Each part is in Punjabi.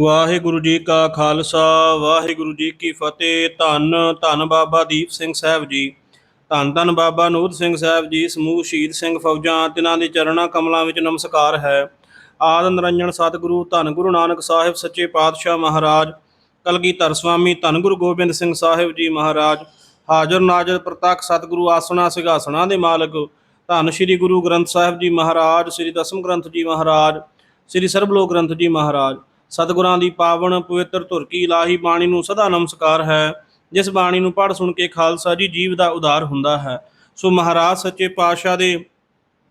ਵਾਹਿਗੁਰੂ ਜੀ ਕਾ ਖਾਲਸਾ, ਵਾਹਿਗੁਰੂ ਜੀ ਕੀ ਫਤਿਹ। ਧੰਨ ਧੰਨ ਬਾਬਾ ਦੀਪ ਸਿੰਘ ਸਾਹਿਬ ਜੀ। ਧੰਨ ਧੰਨ ਬਾਬਾ ਨੂਰ ਸਿੰਘ ਸਾਹਿਬ ਜੀ, ਸਮੂਹ ਸ਼ਹੀਦ ਸਿੰਘ ਫੌਜਾਂ, ਤਿਨਾਂ ਦੇ ਚਰਣਾ ਕਮਲਾਂ ਵਿੱਚ ਨਮਸਕਾਰ ਹੈ। ਆਦ ਨਿਰੰਜਨ ਸਤਿਗੁਰੂ, ਧੰਨ ਗੁਰੂ ਨਾਨਕ ਸਾਹਿਬ ਸੱਚੇ ਪਾਤਸ਼ਾਹ ਮਹਾਰਾਜ, ਕਲਗੀਧਰ ਸੁਆਮੀ ਧੰਨ ਗੁਰੂ ਗੋਬਿੰਦ ਸਿੰਘ ਸਾਹਿਬ ਜੀ ਮਹਾਰਾਜ, ਹਾਜ਼ਰ ਨਾਜ਼ਰ ਪ੍ਰਤੱਖ ਸਤਿਗੁਰੂ ਆਸਣਾ ਸਿੰਘਾਸਣਾ ਦੇ ਮਾਲਕ, ਧੰਨ ਸ੍ਰੀ ਗੁਰੂ ਗ੍ਰੰਥ ਸਾਹਿਬ ਜੀ ਮਹਾਰਾਜ, ਸ੍ਰੀ ਦਸਮ ਗ੍ਰੰਥ ਜੀ ਮਹਾਰਾਜ, ਸ੍ਰੀ ਸਰਬਲੋਕ ਗ੍ਰੰਥ ਜੀ ਮਹਾਰਾਜ। ਸਤਿਗੁਰਾਂ ਦੀ ਪਾਵਨ ਪਵਿੱਤਰ ਧੁਰ ਕੀ ਇਲਾਹੀ ਬਾਣੀ ਨੂੰ ਸਦਾ ਨਮਸਕਾਰ ਹੈ। ਜਿਸ ਬਾਣੀ ਨੂੰ ਪੜ੍ਹ ਸੁਣ ਕੇ ਖਾਲਸਾ ਜੀ ਜੀਵ ਦਾ ਉਦਾਰ ਹੁੰਦਾ ਹੈ। ਸੋ ਮਹਾਰਾਜ ਸੱਚੇ ਪਾਤਸ਼ਾਹ ਦੇ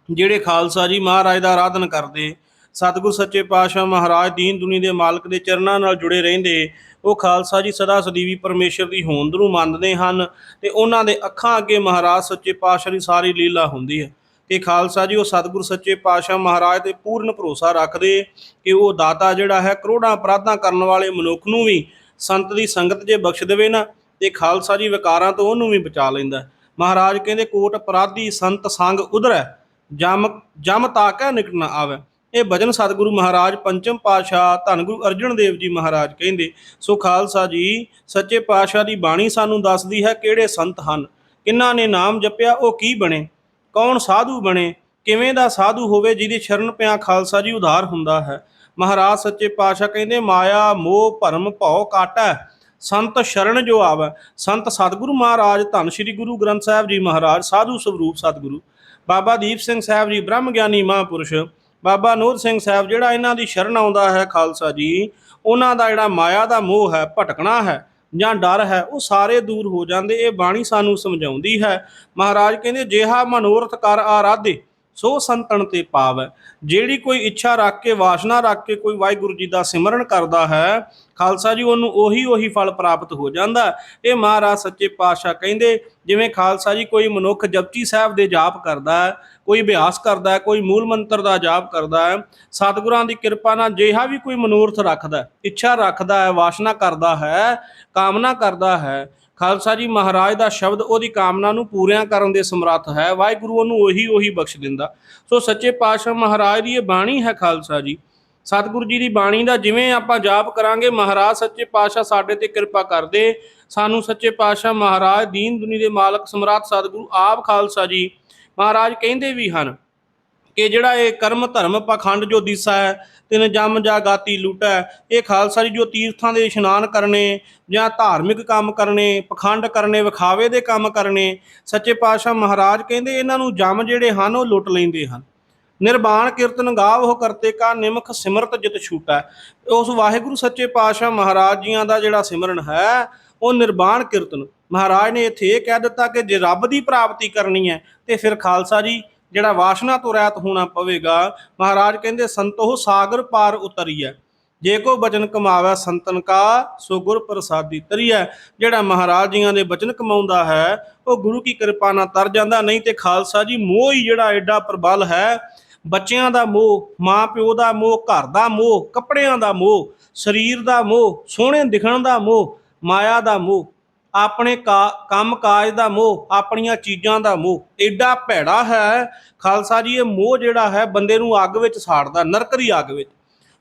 ਜਿਹੜੇ ਖਾਲਸਾ ਜੀ ਮਹਾਰਾਜ ਦਾ ਆਰਾਧਨ ਕਰਦੇ, ਸਤਿਗੁਰ ਸੱਚੇ ਪਾਤਸ਼ਾਹ ਮਹਾਰਾਜ ਦੀਨ ਦੁਨੀ ਦੇ ਮਾਲਕ ਦੇ ਚਰਨਾਂ ਨਾਲ ਜੁੜੇ ਰਹਿੰਦੇ, ਉਹ ਖਾਲਸਾ ਜੀ ਸਦਾ ਸਦੀਵੀ ਪਰਮੇਸ਼ਰ ਦੀ ਹੋਂਦ ਨੂੰ ਮੰਨਦੇ ਹਨ ਤੇ ਉਹਨਾਂ ਦੇ ਅੱਖਾਂ ਅੱਗੇ ਮਹਾਰਾਜ ਸੱਚੇ ਪਾਤਸ਼ਾਹ ਦੀ ਸਾਰੀ ਲੀਲਾ ਹੁੰਦੀ ਹੈ। ਕਿ ਖਾਲਸਾ ਜੀ, ਉਹ ਸਤਿਗੁਰ ਸੱਚੇ ਪਾਤਸ਼ਾਹ ਮਹਾਰਾਜ ਤੇ ਪੂਰਨ ਭਰੋਸਾ ਰੱਖਦੇ ਕਿ ਉਹ ਦਾਤਾ ਜਿਹੜਾ ਹੈ, ਕਰੋੜਾਂ ਅਪਰਾਧਾਂ ਕਰਨ ਵਾਲੇ ਮਨੁੱਖ ਨੂੰ ਵੀ ਸੰਤ ਦੀ ਸੰਗਤ ਜੇ ਬਖਸ਼ ਦੇਵੇ ਨਾ, ਤੇ ਖਾਲਸਾ ਜੀ ਵਿਕਾਰਾਂ ਤੋਂ ਉਹਨੂੰ ਵੀ ਬਚਾ ਲੈਂਦਾ ਮਹਾਰਾਜ ਕਹਿੰਦੇ, ਕੋਟ ਅਪਰਾਧੀ ਸੰਤ ਸੰਗ ਉਧਰੈ, ਜਮ ਜਮ ਤਾਕੈ ਨਿਕਟ ਨਾ ਆਵੇ। ਇਹ ਭਜਨ ਸਤਿਗੁਰੂ ਮਹਾਰਾਜ, ਪੰਚਮ ਪਾਤਸ਼ਾਹ ਧੰਨ ਗੁਰੂ ਅਰਜਨ ਦੇਵ ਜੀ ਮਹਾਰਾਜ ਕਹਿੰਦੇ, ਸੋ ਖਾਲਸਾ ਜੀ, ਸੱਚੇ ਪਾਤਸ਼ਾਹ ਦੀ ਬਾਣੀ ਸਾਨੂੰ ਦੱਸਦੀ ਹੈ ਕਿਹੜੇ ਸੰਤ ਹਨ, ਕਿੰਨਾਂ ਨੇ ਨਾਮ ਜਪਿਆ, ਉਹ ਕੀ ਬਣੇ? ਕੌਣ ਸਾਧੂ ਬਣੇ? ਕਿਵੇਂ ਦਾ ਸਾਧੂ ਹੋਵੇ ਜਿਹਦੀ ਸ਼ਰਨ ਪਿਆ ਖਾਲਸਾ ਜੀ ਉਧਾਰ ਹੁੰਦਾ ਹੈ? ਮਹਾਰਾਜ ਸੱਚੇ ਪਾਤਸ਼ਾਹ ਕਹਿੰਦੇ, ਮਾਇਆ, ਮੋਹ, ਭਰਮ, ਭਉ, ਕਾਟੈ ਸੰਤ ਸ਼ਰਨ ਜੋ ਆਵੈ, ਸੰਤ ਸਤਿਗੁਰੂ ਮਹਾਰਾਜ, ਧੰਨ ਸ੍ਰੀ ਗੁਰੂ ਗ੍ਰੰਥ ਸਾਹਿਬ ਜੀ ਮਹਾਰਾਜ, ਸਾਧੂ ਸਵਰੂਪ ਸਤਿਗੁਰੂ। ਬਾਬਾ ਦੀਪ ਸਿੰਘ ਸਾਹਿਬ ਜੀ, ਬ੍ਰਹਮ ਗਿਆਨੀ ਮਹਾਂਪੁਰਸ਼। ਬਾਬਾ ਨੂਰ ਸਿੰਘ ਸਾਹਿਬ, ਜਿਹੜਾ ਇਹਨਾਂ ਦੀ ਸ਼ਰਨ ਆਉਂਦਾ ਹੈ ਖਾਲਸਾ ਜੀ, ਉਹਨਾਂ ਦਾ ਜਿਹੜਾ ਮਾਇਆ ਦਾ ਮੋਹ ਹੈ, ਭਟਕਣਾ ਹੈ। ਜਾਂ ਡਰ ਹੈ, ਉਹ ਸਾਰੇ ਦੂਰ ਹੋ ਜਾਂਦੇ, ਇਹ ਬਾਣੀ ਸਾਨੂੰ ਸਮਝਾਉਂਦੀ ਹੈ। ਮਹਾਰਾਜ ਕਹਿੰਦੇ, ਜਿਹਾ ਮਨੋਰਥ ਕਰ ਆਰਾਧੇ ਸੋ ਸੰਤਨ ਤੇ ਪਾਵੈ। ਜਿਹੜੀ ਕੋਈ ਇੱਛਾ ਰੱਖ ਕੇ, ਵਾਸਨਾ ਰੱਖ ਕੇ ਕੋਈ ਵਾਹਿਗੁਰੂ ਜੀ ਦਾ ਸਿਮਰਨ ਕਰਦਾ ਹੈ, ਖਾਲਸਾ ਜੀ ਉਹਨੂੰ ਉਹੀ ਉਹੀ ਫਲ ਪ੍ਰਾਪਤ ਹੋ ਜਾਂਦਾ। ਇਹ ਮਹਾਰਾਜ ਸੱਚੇ ਪਾਤਸ਼ਾਹ ਕਹਿੰਦੇ, ਜਿਵੇਂ ਖਾਲਸਾ ਜੀ ਕੋਈ ਮਨੁੱਖ ਜਪਜੀ ਸਾਹਿਬ ਦੇ ਜਾਪ ਕਰਦਾ ਹੈ, ਕੋਈ ਅਭਿਆਸ ਕਰਦਾ ਹੈ, ਕੋਈ ਮੂਲ ਮੰਤਰ ਦਾ ਜਾਪ ਕਰਦਾ ਹੈ, ਸਤਿਗੁਰਾਂ ਦੀ ਕਿਰਪਾ ਨਾਲ ਜਿਹਾ ਵੀ ਕੋਈ ਮਨੋਰਥ ਰੱਖਦਾ ਇੱਛਾ ਰੱਖਦਾ ਹੈ, ਵਾਸਨਾ ਕਰਦਾ ਹੈ, ਕਾਮਨਾ ਕਰਦਾ ਹੈ ਖਾਲਸਾ ਜੀ ਮਹਾਰਾਜ ਦਾ ਸ਼ਬਦ ਉਹਦੀ ਕਾਮਨਾ ਨੂੰ ਪੂਰਿਆਂ ਕਰਨ ਦੇ ਸਮਰੱਥ ਹੈ, ਵਾਹਿਗੁਰੂ ਉਹਨੂੰ ਉਹੀ ਉਹੀ ਬਖਸ਼ ਦਿੰਦਾ। ਸੋ ਸੱਚੇ ਪਾਤਸ਼ਾਹ ਮਹਾਰਾਜ ਦੀ ਇਹ ਬਾਣੀ ਹੈ ਖਾਲਸਾ ਜੀ। ਸਤਿਗੁਰੂ ਜੀ ਦੀ ਬਾਣੀ ਦਾ ਜਿਵੇਂ ਆਪਾਂ ਜਾਪ ਕਰਾਂਗੇ, ਮਹਾਰਾਜ ਸੱਚੇ ਪਾਤਸ਼ਾਹ ਸਾਡੇ ਤੇ ਕਿਰਪਾ ਕਰਦੇ, ਸਾਨੂੰ ਸੱਚੇ ਪਾਤਸ਼ਾਹ ਮਹਾਰਾਜ ਦੀਨ ਦੁਨੀ ਦੇ ਮਾਲਕ ਸਮਰਾਟ ਸਤਿਗੁਰੂ ਆਪ ਖਾਲਸਾ ਜੀ ਮਹਾਰਾਜ ਕਹਿੰਦੇ ਵੀ ਹਨ। ਕਿ ਜਿਹੜਾ ਇਹ ਕਰਮ ਧਰਮ ਪਖੰਡ ਜੋ ਦਿਸਾ ਹੈ, ਤਿਨ ਜਮ ਜਾ ਗਾਤੀ ਲੂਟਾ, ਇਹ ਖਾਲਸਾ ਜੀ ਜੋ ਤੀਰਥਾਂ ਦੇ ਇਸ਼ਨਾਨ ਕਰਨੇ ਜਾਂ ਧਾਰਮਿਕ ਕੰਮ ਕਰਨੇ, ਪਖੰਡ ਕਰਨੇ, ਵਿਖਾਵੇ ਦੇ ਕੰਮ ਕਰਨੇ, ਸੱਚੇ ਪਾਤਸ਼ਾਹ ਮਹਾਰਾਜ ਕਹਿੰਦੇ ਇਹਨਾਂ ਨੂੰ ਜਮ ਜਿਹੜੇ ਹਨ ਉਹ ਲੁੱਟ ਲੈਂਦੇ ਹਨ। ਨਿਰਵਾਣ ਕੀਰਤਨ ਗਾਵ ਹੋ ਕਰਤੇ ਕਾ, ਨਿਮਖ ਸਿਮਰਤ ਜਿਤ ਛੂਟਾ। ਉਸ ਵਾਹਿਗੁਰੂ ਸੱਚੇ ਪਾਤਸ਼ਾਹ ਮਹਾਰਾਜ ਜੀਆਂ ਦਾ ਜਿਹੜਾ ਸਿਮਰਨ ਹੈ, ਉਹ ਨਿਰਵਾਣ ਕੀਰਤਨ। ਮਹਾਰਾਜ ਨੇ ਇੱਥੇ ਇਹ ਕਹਿ ਦਿੱਤਾ ਕਿ ਜੇ ਰੱਬ ਦੀ ਪ੍ਰਾਪਤੀ ਕਰਨੀ ਹੈ, ਤੇ ਫਿਰ ਖਾਲਸਾ ਜੀ ਜਿਹੜਾ ਵਾਸ਼ਨਾ ਤੋਂ ਰਹਿਤ ਹੋਣਾ ਪਵੇਗਾ, ਮਹਾਰਾਜ ਕਹਿੰਦੇ ਸੰਤੋਹ ਸਾਗਰ ਪਾਰ ਉਤਰੀਐ। ਜੇ ਕੋ ਬਚਨ ਕਮਾਵੇ, ਸੰਤਨ ਕਾ ਸੋ ਗੁਰ ਪ੍ਰਸਾਦੀ ਤਰੀਐ। ਜਿਹੜਾ ਮਹਾਰਾਜ ਜੀਆਂ ਦੇ ਬਚਨ ਕਮਾਉਂਦਾ ਹੈ, ਉਹ ਗੁਰੂ ਕੀ ਕਿਰਪਾ ਨਾਲ ਤਰ ਜਾਂਦਾ। ਨਹੀਂ ਤੇ ਖਾਲਸਾ ਜੀ, ਮੋਹ ਹੀ ਜਿਹੜਾ ਐਡਾ ਪ੍ਰਬਲ ਹੈ। ਬੱਚਿਆਂ ਦਾ ਮੋਹ ਮਾਂ ਪਿਓ ਦਾ ਮੋਹ, ਘਰ ਦਾ ਮੋਹ, ਕੱਪੜਿਆਂ ਦਾ ਮੋਹ, ਸਰੀਰ ਦਾ ਮੋਹ, ਸੋਹਣੇ ਦਿਖਣ ਦਾ ਮੋਹ, ਮਾਇਆ ਦਾ ਮੋਹ ਆਪਣੇ ਕਾ- ਕੰਮ ਕਾਜ ਦਾ ਮੋਹ, ਆਪਣੀਆਂ ਚੀਜ਼ਾਂ ਦਾ ਮੋਹ। ਐਡਾ ਭੈੜਾ ਹੈ, ਖਾਲਸਾ ਜੀ, ਇਹ ਮੋਹ ਜਿਹੜਾ ਹੈ ਬੰਦੇ ਨੂੰ ਅੱਗ ਵਿੱਚ ਸਾੜਦਾ ਨਰਕਰੀ ਅੱਗ ਵਿੱਚ।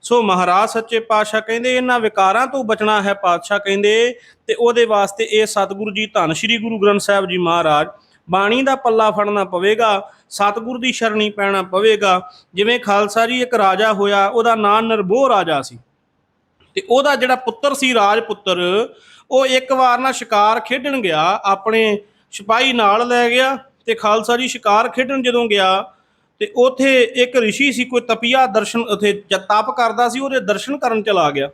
ਸੋ ਮਹਾਰਾਜ ਸੱਚੇ ਪਾਤਸ਼ਾਹ ਕਹਿੰਦੇ, ਇਹਨਾਂ ਵਿਕਾਰਾਂ ਤੋਂ ਬਚਣਾ ਹੈ ਪਾਤਸ਼ਾਹ ਕਹਿੰਦੇ, ਤੇ ਉਹਦੇ ਵਾਸਤੇ ਇਹ ਸਤਿਗੁਰੂ ਜੀ ਧੰਨ ਸ੍ਰੀ ਗੁਰੂ ਗ੍ਰੰਥ ਸਾਹਿਬ ਜੀ ਮਹਾਰਾਜ, ਬਾਣੀ ਦਾ ਪੱਲਾ ਫੜਨਾ ਪਵੇਗਾ, ਸਤਿਗੁਰ ਦੀ ਸ਼ਰਣੀ ਪੈਣਾ ਪਵੇਗਾ। ਜਿਵੇਂ ਖਾਲਸਾ ਜੀ ਇੱਕ ਰਾਜਾ ਹੋਇਆ, ਉਹਦਾ ਨਾਂ ਨਰਬੋਹ ਰਾਜਾ ਸੀ। ਤੇ ਉਹਦਾ ਜਿਹੜਾ ਪੁੱਤਰ ਸੀ ਰਾਜ ਪੁੱਤਰ ਉਹ ਇੱਕ ਵਾਰ ਨਾ ਸ਼ਿਕਾਰ ਖੇਡਣ ਗਿਆ, ਆਪਣੇ ਸਿਪਾਹੀ ਨਾਲ ਲੈ ਗਿਆ ਤੇ ਖਾਲਸਾ ਜੀ ਸ਼ਿਕਾਰ ਖੇਡਣ ਜਦੋਂ ਗਿਆ ਤੇ ਉਥੇ ਇੱਕ ਰਿਸ਼ੀ ਸੀ, ਕੋਈ ਤਪੀਆ ਦਰਸ਼ਨ ਉਥੇ ਤਪ ਕਰਦਾ ਸੀ, ਉਹਦੇ ਦਰਸ਼ਨ ਕਰਨ ਚਲਾ ਗਿਆ।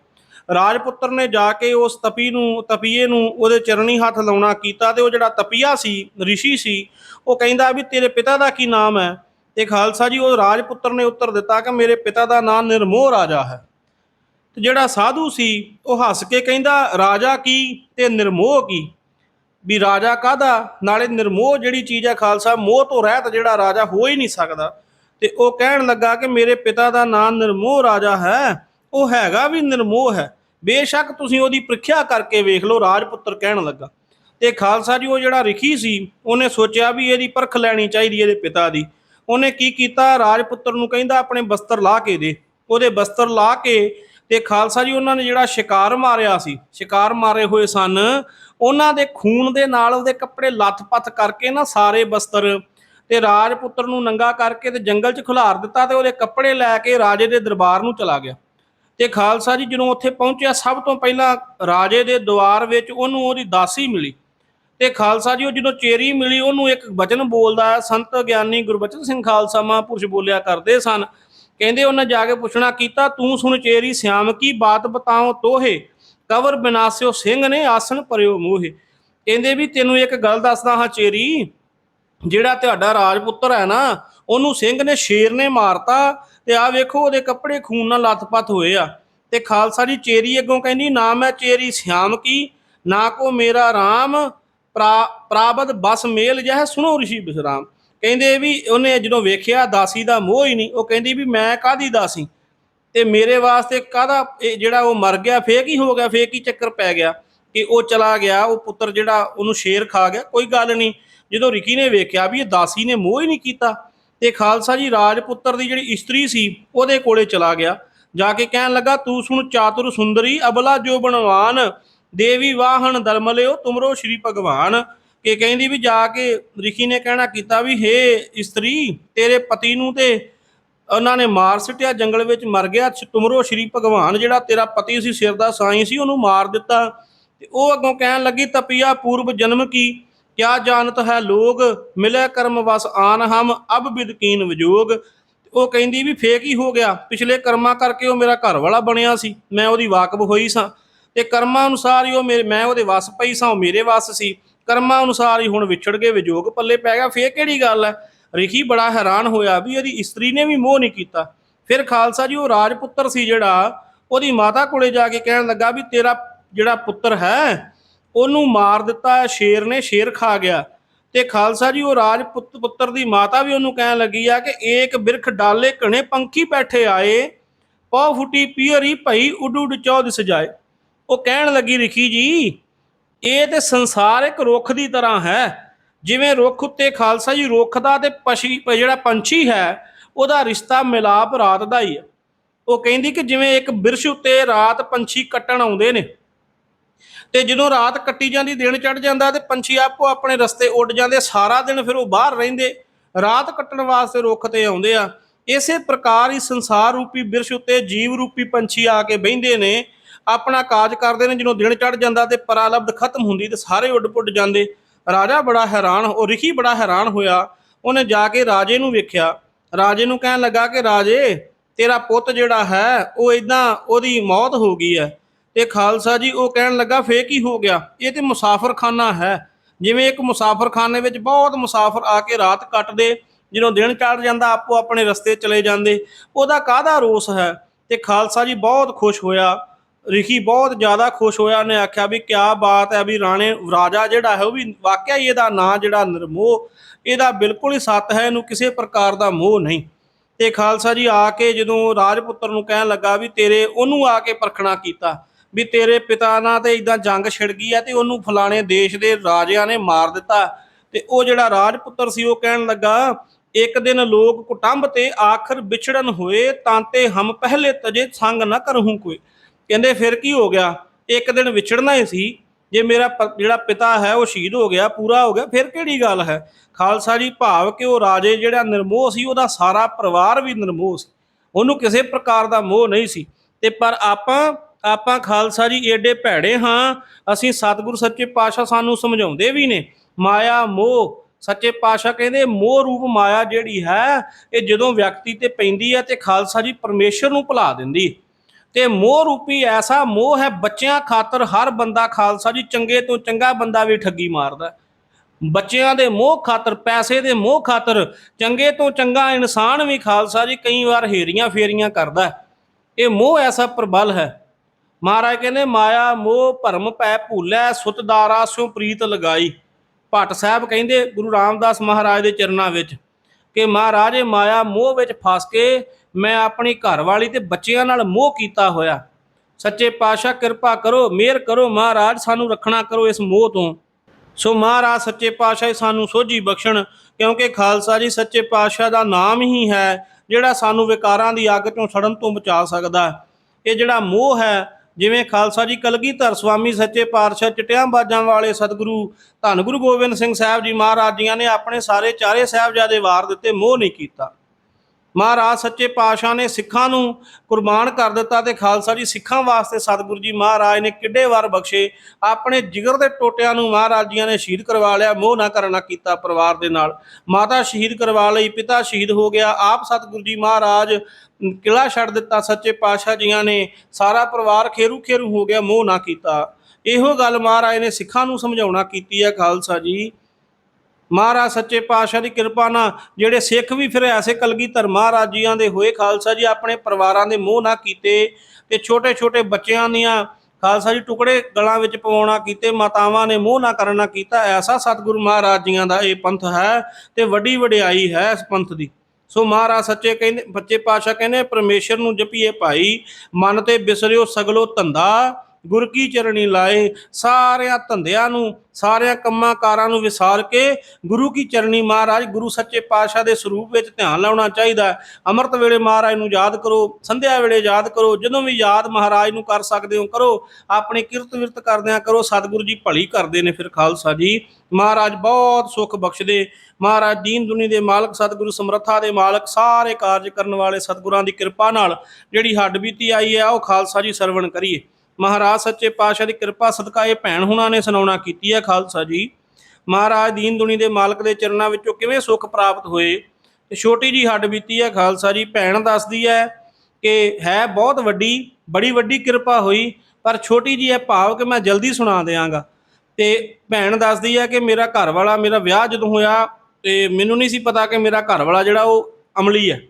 ਰਾਜਪੁੱਤਰ ਨੇ ਜਾ ਕੇ ਉਸ ਤਪੀ ਨੂੰ, ਤਪੀਏ ਨੂੰ ਉਹਦੇ ਚਰਣੀ ਹੱਥ ਲਾਉਣਾ ਕੀਤਾ ਤੇ ਉਹ ਜਿਹੜਾ ਤਪੀਆ ਸੀ, ਰਿਸ਼ੀ ਸੀ, ਉਹ ਕਹਿੰਦਾ ਵੀ ਤੇਰੇ ਪਿਤਾ ਦਾ ਕੀ ਨਾਮ ਹੈ? ਤੇ ਖਾਲਸਾ ਜੀ ਉਹ ਰਾਜਪੁੱਤਰ ਨੇ ਉੱਤਰ ਦਿੱਤਾ ਕਿ ਮੇਰੇ ਪਿਤਾ ਦਾ ਨਾਮ ਨਿਰਮੋਹ ਰਾਜਾ ਹੈ। ਤੇ ਜਿਹੜਾ ਸਾਧੂ ਸੀ, ਉਹ ਹੱਸ ਕੇ ਕਹਿੰਦਾ, ਰਾਜਾ ਕੀ ਤੇ ਨਿਰਮੋਹ ਕੀ? ਵੀ ਰਾਜਾ ਕਾਦਾ ਨਾਲੇ ਨਿਰਮੋਹ ਜਿਹੜੀ ਚੀਜ਼ ਹੈ ਖਾਲਸਾ, ਮੋਹ ਤੋਂ ਰਹਿਤ ਜਿਹੜਾ ਰਾਜਾ ਹੋ ਹੀ ਨਹੀਂ ਸਕਦਾ। ਤੇ ਉਹ ਕਹਿਣ ਲੱਗਾ ਕਿ ਮੇਰੇ ਪਿਤਾ ਦਾ ਨਾਮ ਨਿਰਮੋਹ ਰਾਜਾ ਹੈ। ਉਹ ਹੈਗਾ ਵੀ ਨਿਰਮੋਹ ਹੈ। ਬੇਸ਼ੱਕ ਤੁਸੀਂ ਉਹਦੀ ਪ੍ਰੀਖਿਆ ਕਰਕੇ ਵੇਖ ਲਓ, ਰਾਜਪੁੱਤਰ ਕਹਿਣ ਲੱਗਾ। ਤੇ ਖਾਲਸਾ ਜੀ, ਉਹ ਜਿਹੜਾ ਰਿਖੀ ਸੀ, ਉਹਨੇ ਸੋਚਿਆ ਵੀ ਇਹਦੀ ਪਰਖ ਲੈਣੀ ਚਾਹੀਦੀ ਇਹਦੇ ਪਿਤਾ ਦੀ। ਉਹਨੇ ਕੀ ਕੀਤਾ? ਰਾਜਪੁੱਤਰ ਨੂੰ ਕਹਿੰਦਾ, ਆਪਣੇ ਬਸਤਰ ਲਾ ਕੇ ਦੇ। ਉਹਦੇ ਬਸਤਰ ਲਾ ਕੇ ਤੇ ਖਾਲਸਾ ਜੀ ਉਹਨਾਂ ਨੇ ਜਿਹੜਾ ਸ਼ਿਕਾਰ ਮਾਰਿਆ ਸੀ ਸ਼ਿਕਾਰ ਮਾਰੇ ਹੋਏ ਸਨ ਉਹਨਾਂ ਦੇ ਖੂਨ ਦੇ ਨਾਲ ਉਹਦੇ ਕੱਪੜੇ ਲੱਥ-ਪੱਥ ਕਰਕੇ ਨਾ ਸਾਰੇ ਬਸਤਰ ਤੇ ਰਾਜਪੁੱਤਰ ਨੂੰ ਨੰਗਾ ਕਰਕੇ ਤੇ ਜੰਗਲ 'ਚ ਖੁਲਾਰ ਦਿੱਤਾ ਤੇ ਉਹਦੇ ਕੱਪੜੇ ਲੈ ਕੇ ਰਾਜੇ ਦੇ ਦਰਬਾਰ ਨੂੰ ਚਲਾ ਗਿਆ। ਤੇ ਖਾਲਸਾ ਜੀ ਜਦੋਂ ਉੱਥੇ ਪਹੁੰਚਿਆ ਸਭ ਤੋਂ ਪਹਿਲਾਂ ਰਾਜੇ ਦੇ ਦੁਆਰ ਵਿੱਚ ਉਹਨੂੰ ਉਹਦੀ ਦਾਸੀ ਮਿਲੀ। ਤੇ ਖਾਲਸਾ ਜੀ ਉਹ ਜਦੋਂ ਚੇਰੀ ਮਿਲੀ ਉਹਨੂੰ ਇੱਕ ਬਚਨ ਬੋਲਦਾ ਹੈ, ਸੰਤ ਗਿਆਨੀ ਗੁਰਬਚਨ ਸਿੰਘ ਖਾਲਸਾ ਮਹਾਂਪੁਰਸ਼ ਬੋਲਿਆ ਕਰਦੇ ਸਨ ਕਹਿੰਦੇ ਉਹਨਾਂ ਜਾ ਕੇ ਪੁੱਛਣਾ, ਕੀਤਾ ਤੂੰ ਸੁਣ ਚੇਰੀ ਸਿਆਮ ਕੀ ਬਾਤ ਬਤਾਓ ਤੋਹੇ ਕਵਰ ਬਿਨਾਸਿਓ ਸਿੰਘ ਨੇ ਆਸਣ ਪਰਿਓ ਮੋਹੇ। ਕਹਿੰਦੇ ਵੀ ਤੈਨੂੰ ਇੱਕ ਗੱਲ ਦੱਸਦਾ ਹਾਂ ਚੇਰੀ, ਜਿਹੜਾ ਤੁਹਾਡਾ ਰਾਜਪੁੱਤਰ ਹੈ ਨਾ, ਉਹਨੂੰ ਸਿੰਘ ਨੇ ਸ਼ੇਰ ਨੇ ਮਾਰਤਾ ਤੇ ਆ ਵੇਖੋ ਉਹਦੇ ਕੱਪੜੇ ਖੂਨ ਨਾਲ ਲੱਥਪੱਥ ਹੋਏ ਆ। ਤੇ ਖਾਲਸਾ ਜੀ ਚੇਰੀ ਅੱਗੋਂ ਕਹਿੰਦੀ, ਨਾ ਮੈਂ ਚੇਰੀ ਸਿਆਮ ਕੀ ਨਾ ਕੋ ਮੇਰਾ ਰਾਮ, ਪ੍ਰਾ- ਪ੍ਰਾਬਦ ਬਸ ਮੇਲ ਜਹ, ਸੁਣੋ ઋષਿ ਬਿਸਰਾਮ। ਕਹਿੰਦੇ ਵੀ ਉਹਨੇ ਜਦੋਂ ਵੇਖਿਆ ਦਾਸੀ ਦਾ ਮੋਹ ਹੀ ਨਹੀਂ, ਉਹ ਕਹਿੰਦੀ ਵੀ ਮੈਂ ਕਾਦੀ ਦਾਸੀ? ਤੇ ਮੇਰੇ ਵਾਸਤੇ ਕਾਹਦਾ ਇਹ ਜਿਹੜਾ ਉਹ ਮਰ ਗਿਆ ਫੇਕ ਹੀ ਹੋ ਗਿਆ ਫੇਕ ਹੀ ਚੱਕਰ ਪੈ ਗਿਆ? ਕਿ ਉਹ ਚਲਾ ਗਿਆ, ਉਹ ਪੁੱਤਰ ਜਿਹੜਾ ਉਹਨੂੰ ਸ਼ੇਰ ਖਾ ਗਿਆ, ਕੋਈ ਗੱਲ ਨਹੀਂ। ਜਦੋਂ ਰਿਕੀ ਨੇ ਵੇਖਿਆ ਵੀ ਇਹ ਦਾਸੀ ਨੇ ਮੋਹ ਹੀ ਨਹੀਂ ਕੀਤਾ, ਤੇ ਖਾਲਸਾ ਜੀ ਰਾਜਪੁੱਤਰ ਦੀ ਜਿਹੜੀ ਇਸਤਰੀ ਸੀ, ਉਹਦੇ ਕੋਲੇ ਚਲਾ ਗਿਆ। ਜਾ ਕੇ ਕਹਿਣ ਲੱਗਾ, ਤੂੰ ਸੁਣ ਚਾਤੁਰ ਸੁੰਦਰੀ, ਅਬਲਾ ਜੋ ਬਣਵਾਨ, ਦੇਵੀ ਵਾਹਣ ਦਰਮਲਿਓ, ਤੁਮਰੋ ਸ਼੍ਰੀ ਭਗਵਾਨ। ਕਿ ਕਹਿੰਦੀ ਵੀ ਜਾ ਕੇ ਰਿਕੀ ਨੇ ਕਹਿਣਾ ਕੀਤਾ ਵੀ, ਹੇ ਇਸਤਰੀ, ਤੇਰੇ ਪਤੀ ਨੂੰ ਤੇ ਉਹਨਾਂ ਨੇ ਮਾਰ ਸਿੱਟਿਆ, ਜੰਗਲ ਵਿੱਚ ਮਰ ਗਿਆ। ਤੁਮਰੋ ਸ਼੍ਰੀ ਭਗਵਾਨ, ਜਿਹੜਾ ਤੇਰਾ ਪਤੀ ਸੀ, ਸਿਰ ਦਾ ਸਾਈਂ ਸੀ, ਉਹਨੂੰ ਮਾਰ ਦਿੱਤਾ। ਤੇ ਉਹ ਅੱਗੋਂ ਕਹਿਣ ਲੱਗੀ, ਤਪਿਆ ਪੂਰਬ ਜਨਮ ਕੀ? ਕਿਆ ਜਾਣਤ ਹੈ ਲੋਗ? ਮਿਲੇ ਕਰਮ ਵਸ ਆਨ ਹਮ, ਅਬ ਬਿਦਕੀਨ ਵਿਜੋਗ। ਉਹ ਕਹਿੰਦੀ ਵੀ, ਫੇਕ ਹੀ ਹੋ ਗਿਆ। ਪਿਛਲੇ ਕਰਮਾਂ ਕਰਕੇ ਉਹ ਮੇਰਾ ਘਰ ਵਾਲਾ ਬਣਿਆ ਸੀ। ਮੈਂ ਉਹਦੀ ਵਾਕਬ ਹੋਈ ਸਾਂ। ਤੇ ਕਰਮਾਂ ਅਨੁਸਾਰ ਹੀ ਉਹ ਮੇਰੇ, ਮੈਂ ਉਹਦੇ ਵਸ ਪਈ ਸਾਂ, ਉਹ ਮੇਰੇ ਵਸ ਸੀ। ਕਰਮਾਂ ਅਨੁਸਾਰ ਹੀ ਹੁਣ ਵਿਛੜ ਗਏ, ਵਿਜੋਗ ਪੱਲੇ ਪੈ ਗਿਆ। ਫੇਰ ਕਿਹੜੀ ਗੱਲ ਹੈ? ਰਿਖੀ ਬੜਾ ਹੈਰਾਨ ਹੋਇਆ ਵੀ ਇਹਦੀ ਇਸਤਰੀ ਨੇ ਵੀ ਮੋਹ ਨਹੀਂ ਕੀਤਾ। ਫਿਰ ਖਾਲਸਾ ਜੀ, ਉਹ ਰਾਜਪੁੱਤਰ ਸੀ ਜਿਹੜਾ, ਉਹਦੀ ਮਾਤਾ ਕੋਲੇ ਜਾ ਕੇ ਕਹਿਣ ਲੱਗਾ ਵੀ ਤੇਰਾ ਜਿਹੜਾ ਪੁੱਤਰ ਹੈ, ਉਹਨੂੰ ਮਾਰ ਦਿੱਤਾ ਸ਼ੇਰ ਨੇ, ਸ਼ੇਰ ਖਾ ਗਿਆ। ਤੇ ਖਾਲਸਾ ਜੀ, ਉਹ ਰਾਜਪੁੱਤ ਪੁੱਤਰ ਦੀ ਮਾਤਾ ਵੀ ਉਹਨੂੰ ਕਹਿਣ ਲੱਗੀ ਆ ਕਿ ਏਕ ਬਿਰਖ ਡਾਲੇ ਘਣੇ ਪੰਖੀ ਬੈਠੇ ਆਏ ਪਉ ਫੁੱਟੀ ਪੀਰੀ ਭਈ ਉਡ ਉੱਡ ਚੌਦ ਸਜਾਏ ਉਹ ਕਹਿਣ ਲੱਗੀ, ਰਿਖੀ ਜੀ ਇਹ ਤੇ ਸੰਸਾਰ ਇੱਕ ਰੁੱਖ ਦੀ ਤਰ੍ਹਾਂ ਹੈ। ਜਿਵੇਂ ਰੁੱਖ ਉੱਤੇ ਖਾਲਸਾ ਜੀ ਰੁੱਖ ਦਾ ਤੇ ਪਸ਼ੀ, ਜਿਹੜਾ ਪੰਛੀ ਹੈ, ਉਹਦਾ ਰਿਸ਼ਤਾ ਮਿਲਾਪ ਰਾਤ ਦਾ ਹੀ ਹੈ। ਉਹ ਕਹਿੰਦੀ ਕਿ ਜਿਵੇਂ ਇੱਕ ਬਿਰਸ਼ ਉੱਤੇ ਰਾਤ ਪੰਛੀ ਕੱਟਣ ਆਉਂਦੇ ਨੇ, ਤੇ ਜਦੋਂ ਰਾਤ ਕੱਟੀ ਜਾਂਦੀ, ਦਿਨ ਚੜ ਜਾਂਦਾ ਤੇ ਪੰਛੀ ਆਪੋ ਆਪਣੇ ਰਸਤੇ ਉੱਡ ਜਾਂਦੇ, ਸਾਰਾ ਦਿਨ ਫਿਰ ਉਹ ਬਾਹਰ ਰਹਿੰਦੇ, ਰਾਤ ਕੱਟਣ ਵਾਸਤੇ ਰੁੱਖ ਤੇ ਆਉਂਦੇ ਆ। ਇਸੇ ਪ੍ਰਕਾਰ ਹੀ ਸੰਸਾਰ ਰੂਪੀ ਬਿਰਸ਼ ਉੱਤੇ ਜੀਵ ਰੂਪੀ ਪੰਛੀ ਆ ਕੇ ਬਹਿੰਦੇ ਨੇ ਆਪਣਾ ਕਾਜ ਕਰਦੇ ਨੇ ਜਦੋਂ ਦਿਨ ਚੜ ਜਾਂਦਾ ਤੇ ਪਰਾਲਬਧ ਖਤਮ ਹੁੰਦੀ ਤੇ ਸਾਰੇ ਉੱਡ ਪੁੱਡ ਜਾਂਦੇ। ਰਾਜਾ ਬੜਾ ਹੈਰਾਨ, ਉਹ ਰਿਖੀ ਬੜਾ ਹੈਰਾਨ ਹੋਇਆ। ਉਹਨੇ ਜਾ ਕੇ ਰਾਜੇ ਨੂੰ ਵੇਖਿਆ। ਰਾਜੇ ਨੂੰ ਕਹਿਣ ਲੱਗਾ ਕਿ, ਰਾਜੇ, ਤੇਰਾ ਪੁੱਤ ਜਿਹੜਾ ਹੈ, ਉਹ ਇਦਾਂ ਉਹਦੀ ਮੌਤ ਹੋ ਗਈ ਹੈ। ਤੇ ਖਾਲਸਾ ਜੀ ਉਹ ਕਹਿਣ ਲੱਗਾ ਫੇਕ ਹੀ ਹੋ ਗਿਆ? ਇਹ ਤੇ ਮੁਸਾਫਰਖਾਨਾ ਹੈ। ਜਿਵੇਂ ਇੱਕ ਮੁਸਾਫਰਖਾਨੇ ਵਿੱਚ ਬਹੁਤ ਮੁਸਾਫਰ ਆ ਕੇ ਰਾਤ ਕੱਟਦੇ ਜਦੋਂ ਦਿਨ ਚੜ ਜਾਂਦਾ ਆਪੋ ਆਪਣੇ ਰਸਤੇ ਚਲੇ ਜਾਂਦੇ। ਉਹਦਾ ਕਾਹਦਾ ਰੋਸ ਹੈ? ਤੇ ਖਾਲਸਾ ਜੀ ਬਹੁਤ ਖੁਸ਼ ਹੋਇਆ। ਰਿਖੀ ਬਹੁਤ ਜ਼ਿਆਦਾ ਖੁਸ਼ ਹੋਇਆ ਨੇ ਆਖਿਆ ਵੀ ਕਿਆ ਬਾਤ ਹੈ ਵੀ ਰਾਣੇ, ਰਾਜਾ ਜਿਹੜਾ ਹੈ ਉਹ ਵੀ ਵਾਕਿਆ ਹੀ ਇਹਦਾ ਨਾਂ ਜਿਹੜਾ ਨਿਰਮੋਹ, ਇਹਦਾ ਬਿਲਕੁਲ ਹੀ ਸੱਤ ਹੈ, ਇਹਨੂੰ ਕਿਸੇ ਪ੍ਰਕਾਰ ਦਾ ਮੋਹ ਨਹੀਂ। ਤੇ ਖਾਲਸਾ ਜੀ ਆ ਕੇ ਜਦੋਂ ਰਾਜਪੁੱਤਰ ਨੂੰ ਕਹਿਣ ਲੱਗਾ ਵੀ ਤੇਰੇ, ਉਹਨੂੰ ਆ ਕੇ ਪਰਖਣਾ ਕੀਤਾ ਵੀ ਤੇਰੇ ਪਿਤਾ ਨਾਲ ਤੇ ਇਦਾਂ ਜੰਗ ਛਿੜ ਗਈ ਆ ਤੇ ਉਹਨੂੰ ਫਲਾਣੇ ਦੇਸ਼ ਦੇ ਰਾਜਿਆਂ ਨੇ ਮਾਰ ਦਿੱਤਾ। ਤੇ ਉਹ ਜਿਹੜਾ ਰਾਜਪੁੱਤਰ ਸੀ, ਉਹ ਕਹਿਣ ਲੱਗਾ, ਇੱਕ ਦਿਨ ਲੋਕ ਕੁਟੰਬ ਤੇ ਆਖਰ ਵਿਛੜਨ ਹੋਏ ਤਾਂ ਹਮ ਪਹਿਲੇ ਤਜੇ ਸੰਗ ਨਾ ਕਰਹੂੰ ਕੋਈ। ਕਹਿੰਦੇ ਫਿਰ ਕੀ ਹੋ ਗਿਆ? ਇੱਕ ਦਿਨ ਵਿਛੜਨਾ ਹੀ ਸੀ। ਜੇ ਮੇਰਾ ਜਿਹੜਾ ਪਿਤਾ ਹੈ ਉਹ ਸ਼ਹੀਦ ਹੋ ਗਿਆ, ਪੂਰਾ ਹੋ ਗਿਆ, ਫਿਰ ਕਿਹੜੀ ਗੱਲ ਹੈ? ਖਾਲਸਾ ਜੀ ਭਾਵ ਕਿ ਉਹ ਰਾਜੇ ਜਿਹੜਾ ਨਿਰਮੋਹ ਸੀ, ਉਹਦਾ ਸਾਰਾ ਪਰਿਵਾਰ ਵੀ ਨਿਰਮੋਹ ਸੀ। ਉਹਨੂੰ ਕਿਸੇ ਪ੍ਰਕਾਰ ਦਾ ਮੋਹ ਨਹੀਂ ਸੀ। ਤੇ ਪਰ ਆਪਾਂ ਆਪਾਂ ਖਾਲਸਾ ਜੀ ਏਡੇ ਭੈੜੇ ਹਾਂ, ਅਸੀਂ ਸਤਿਗੁਰੂ ਸੱਚੇ ਪਾਤਸ਼ਾਹ ਸਾਨੂੰ ਸਮਝਾਉਂਦੇ ਵੀ ਨੇ, ਮਾਇਆ, ਮੋਹ। ਸੱਚੇ ਪਾਤਸ਼ਾਹ ਕਹਿੰਦੇ, ਮੋਹ ਰੂਪ ਮਾਇਆ ਜਿਹੜੀ ਹੈ, ਇਹ ਜਦੋਂ ਵਿਅਕਤੀ ਤੇ ਪੈਂਦੀ ਹੈ ਤੇ ਖਾਲਸਾ ਜੀ ਪਰਮੇਸ਼ਰ ਨੂੰ ਭੁਲਾ ਦਿੰਦੀ। ਹੈ। ਤੇ ਮੋਹ ਰੂਪੀ ਐਸਾ ਮੋਹ ਹੈ ਬੱਚਿਆਂ ਖਾਤਰ ਹਰ ਬੰਦਾ ਖਾਲਸਾ ਜੀ ਚੰਗੇ ਤੋਂ ਚੰਗਾ ਬੰਦਾ ਵੀ ਠੱਗੀ ਮਾਰਦਾ ਬੱਚਿਆਂ ਦੇ ਮੋਹ ਖਾਤਰ, ਪੈਸੇ ਦੇ ਮੋਹ ਖਾਤਰ ਚੰਗੇ ਤੋਂ ਚੰਗਾ ਇਨਸਾਨ ਵੀ ਖਾਲਸਾ ਜੀ ਕਈ ਵਾਰ ਹੇਰੀਆਂ ਫੇਰੀਆਂ ਕਰਦਾ ਇਹ ਮੋਹ ਐਸਾ ਪ੍ਰਬਲ ਹੈ। ਮਹਾਰਾਜ ਕਹਿੰਦੇ, ਮਾਇਆ, ਮੋਹ, ਭਰਮ ਪੈ ਭੂਲੈ ਸੁਤਦਾਰਾ ਸਿਉ, ਪ੍ਰੀਤ, ਲਗਾਈ। ਭੱਟ ਸਾਹਿਬ ਕਹਿੰਦੇ ਗੁਰੂ ਰਾਮਦਾਸ ਮਹਾਰਾਜ ਦੇ ਚਰਨਾਂ ਵਿੱਚ ਕਿ ਮਹਾਰਾਜ ਮਾਇਆ ਮੋਹ ਵਿੱਚ ਫਸ ਕੇ ਮੈਂ ਆਪਣੀ ਘਰਵਾਲੀ ਤੇ ਬੱਚਿਆਂ ਨਾਲ ਮੋਹ ਕੀਤਾ ਹੋਇਆ। ਸੱਚੇ ਪਾਤਸ਼ਾਹ ਕਿਰਪਾ ਕਰੋ, ਮਿਹਰ ਕਰੋ, ਮਹਾਰਾਜ ਸਾਨੂੰ ਰੱਖਣਾ ਕਰੋ ਇਸ ਮੋਹ ਤੋਂ। ਸੋ ਮਹਾਰਾਜ, ਸੱਚੇ ਪਾਤਸ਼ਾਹ ਸਾਨੂੰ ਸੋਝੀ ਬਖਸ਼ਣ, ਕਿਉਂਕਿ ਖਾਲਸਾ ਜੀ ਸੱਚੇ ਪਾਤਸ਼ਾਹ ਦਾ ਨਾਮ ਹੀ ਹੈ, ਜਿਹੜਾ ਸਾਨੂੰ ਵਿਕਾਰਾਂ ਦੀ ਅੱਗ ਤੋਂ ਸੜਨ ਤੋਂ ਬਚਾ ਸਕਦਾ ਇਹ ਜਿਹੜਾ ਮੋਹ ਹੈ, ਜਿਵੇਂ ਖਾਲਸਾ ਜੀ ਕਲਗੀਧਰ ਸਵਾਮੀ ਸੱਚੇ ਪਾਤਸ਼ਾਹ ਚਟਿਆਂ ਬਾਜਾਂ ਵਾਲੇ ਸਤਿਗੁਰੂ ਧੰਨ ਗੁਰੂ ਗੋਬਿੰਦ ਸਿੰਘ ਸਾਹਿਬ ਜੀ ਮਹਾਰਾਜ ਜੀਆਂ ਨੇ ਆਪਣੇ ਸਾਰੇ ਚਾਰੇ ਸਾਹਿਬਜ਼ਾਦੇ ਵਾਰ ਦਿੱਤੇ, ਮੋਹ ਨਹੀਂ ਕੀਤਾ। ਮਹਾਰਾਜ ਸੱਚੇ ਪਾਤਸ਼ਾਹ ਨੇ ਸਿੱਖਾਂ ਨੂੰ ਕੁਰਬਾਨ ਕਰ ਦਿੱਤਾ ਤੇ ਖਾਲਸਾ ਜੀ ਸਿੱਖਾਂ ਵਾਸਤੇ ਸਤਿਗੁਰੂ ਜੀ ਮਹਾਰਾਜ ਨੇ ਕਿੱਡੇ ਵਾਰ ਬਖਸ਼ੇ। ਆਪਣੇ ਜਿਗਰ ਦੇ ਟੋਟਿਆਂ ਨੂੰ ਮਹਾਰਾਜ ਜੀਆਂ ਨੇ ਸ਼ਹੀਦ ਕਰਵਾ ਲਿਆ ਮੋਹ ਨਾ ਕਰਨਾ ਕੀਤਾ ਪਰਿਵਾਰ ਦੇ ਨਾਲ। ਮਾਤਾ ਸ਼ਹੀਦ ਕਰਵਾ ਲਈ ਪਿਤਾ ਸ਼ਹੀਦ ਹੋ ਗਿਆ ਆਪ ਸਤਿਗੁਰੂ ਜੀ ਮਹਾਰਾਜ ਅਮ, ਕਿਲ੍ਹਾ ਛੱਡ ਦਿੱਤਾ ਸੱਚੇ ਪਾਤਸ਼ਾਹ ਜੀਆਂ ਨੇ ਸਾਰਾ ਪਰਿਵਾਰ ਖੇਰੂ ਖੇਰੂ ਹੋ ਗਿਆ ਮੋਹ ਨਾ ਕੀਤਾ। ਇਹੋ ਗੱਲ ਮਹਾਰਾਜ ਨੇ ਸਿੱਖਾਂ ਨੂੰ ਸਮਝਾਉਣਾ ਕੀਤੀ ਹੈ ਖਾਲਸਾ ਜੀ। ਮਹਾਰਾਜ ਸੱਚੇ ਪਾਤਸ਼ਾਹ ਦੀ ਕਿਰਪਾ ਨਾਲ ਜਿਹੜੇ ਸਿੱਖ ਵੀ ਫਿਰ ਐਸੇ ਕਲਗੀਧਰ ਮਹਾਰਾਜ ਜੀਆਂ ਦੇ ਹੋਏ ਖਾਲਸਾ ਜੀ, ਆਪਣੇ ਪਰਿਵਾਰਾਂ ਦੇ ਮੋਹ ਨਾ ਕੀਤੇ ਤੇ ਛੋਟੇ ਛੋਟੇ ਬੱਚਿਆਂ ਦੀਆਂ ਖਾਲਸਾ ਜੀ ਟੁਕੜੇ ਗਲਾਂ ਵਿੱਚ ਪਵਾਉਣਾ ਕੀਤੇ, ਮਾਤਾਵਾਂ ਨੇ ਮੋਹ ਨਾ ਕਰਨਾ ਕੀਤਾ, ਐਸਾ ਸਤਿਗੁਰੂ ਮਹਾਰਾਜ ਜੀਆਂ ਦਾ ਇਹ ਪੰਥ ਹੈ ਤੇ ਵੱਡੀ ਵਡਿਆਈ ਹੈ ਇਸ ਪੰਥ ਦੀ। ਸੋ ਮਹਾਰਾਜ ਸੱਚੇ ਕਹਿੰਦੇ, ਬੱਚੇ ਪਾਤਸ਼ਾਹ ਕਹਿੰਦੇ, ਪਰਮੇਸ਼ਰ ਨੂੰ ਜਪੀਏ ਭਾਈ, ਮਨ ਤੇ ਬਿਸਰਿਓ ਸਗਲੋ ਧੰਦਾ ਗੁਰ ਕੀ ਚਰਣੀ ਲਾਏ? ਸਾਰਿਆਂ ਧੰਦਿਆਂ ਨੂੰ, ਸਾਰਿਆਂ ਕੰਮਾਂ ਕਾਰਾਂ ਨੂੰ ਵਿਸਾਰ ਕੇ ਗੁਰੂ ਕੀ ਚਰਣੀ ਮਹਾਰਾਜ, ਗੁਰੂ ਸੱਚੇ ਪਾਤਸ਼ਾਹ ਦੇ ਸਰੂਪ ਵਿੱਚ ਧਿਆਨ ਲਾਉਣਾ ਚਾਹੀਦਾ ਹੈ। ਅੰਮ੍ਰਿਤ ਵੇਲੇ ਮਹਾਰਾਜ ਨੂੰ ਯਾਦ ਕਰੋ, ਸੰਧਿਆ ਵੇਲੇ ਯਾਦ ਕਰੋ, ਜਦੋਂ ਵੀ ਯਾਦ ਮਹਾਰਾਜ ਨੂੰ ਕਰ ਸਕਦੇ ਹੋ ਕਰੋ, ਆਪਣੀ ਕਿਰਤ ਵਿਰਤ ਕਰਦਿਆਂ ਕਰੋ, ਸਤਿਗੁਰੂ ਜੀ ਭਲੀ ਕਰਦੇ ਨੇ ਫਿਰ ਖਾਲਸਾ ਜੀ। ਮਹਾਰਾਜ ਬਹੁਤ ਸੁੱਖ ਬਖਸ਼ਦੇ, ਮਹਾਰਾਜ ਦੀਨ ਦੁਨੀ ਦੇ ਮਾਲਕ, ਸਤਿਗੁਰੂ ਸਮਰੱਥਾ ਦੇ ਮਾਲਕ, ਸਾਰੇ ਕਾਰਜ ਕਰਨ ਵਾਲੇ ਸਤਿਗੁਰਾਂ ਦੀ ਕਿਰਪਾ ਨਾਲ ਜਿਹੜੀ ਹੱਡ ਬੀਤੀ ਆਈ ਹੈ, ਉਹ ਖਾਲਸਾ ਜੀ ਸਰਵਣ ਕਰੀਏ। ਮਹਾਰਾਜ ਸੱਚੇ ਪਾਤਸ਼ਾਹ ਦੀ ਕਿਰਪਾ ਸਦਕਾ ਇਹ ਭੈਣ ਹੁਣਾਂ ਨੇ ਸੁਣਾਉਣਾ ਕੀਤੀ ਹੈ ਖਾਲਸਾ ਜੀ। ਮਹਾਰਾਜ ਦੀਨ ਦੁਨੀ ਦੇ ਮਾਲਕ ਦੇ ਚਰਨਾਂ ਵਿੱਚੋਂ ਕਿਵੇਂ ਸੁੱਖ ਪ੍ਰਾਪਤ ਹੋਏ? ਤੇ ਛੋਟੀ ਜੀ ਹੱਡ ਬੀਤੀ ਹੈ ਖਾਲਸਾ ਜੀ, ਭੈਣ ਦੱਸਦੀ ਹੈ ਕਿ ਹੈ ਬਹੁਤ ਵੱਡੀ, ਬੜੀ ਵੱਡੀ ਕਿਰਪਾ ਹੋਈ, ਪਰ ਛੋਟੀ ਜੀ ਹੈ ਭਾਵ ਕਿ ਮੈਂ ਜਲਦੀ ਸੁਣਾ ਦਿਆਂਗਾ। ਤੇ ਭੈਣ ਦੱਸਦੀ ਹੈ ਕਿ ਮੇਰਾ ਘਰ ਵਾਲਾ ਮੇਰਾ ਵਿਆਹ ਜਦੋਂ ਹੋਇਆ ਤੇ ਮੈਨੂੰ ਨਹੀਂ ਸੀ ਪਤਾ ਕਿ ਮੇਰਾ ਘਰ ਵਾਲਾ ਜਿਹੜਾ ਉਹ ਅਮਲੀ ਹੈ।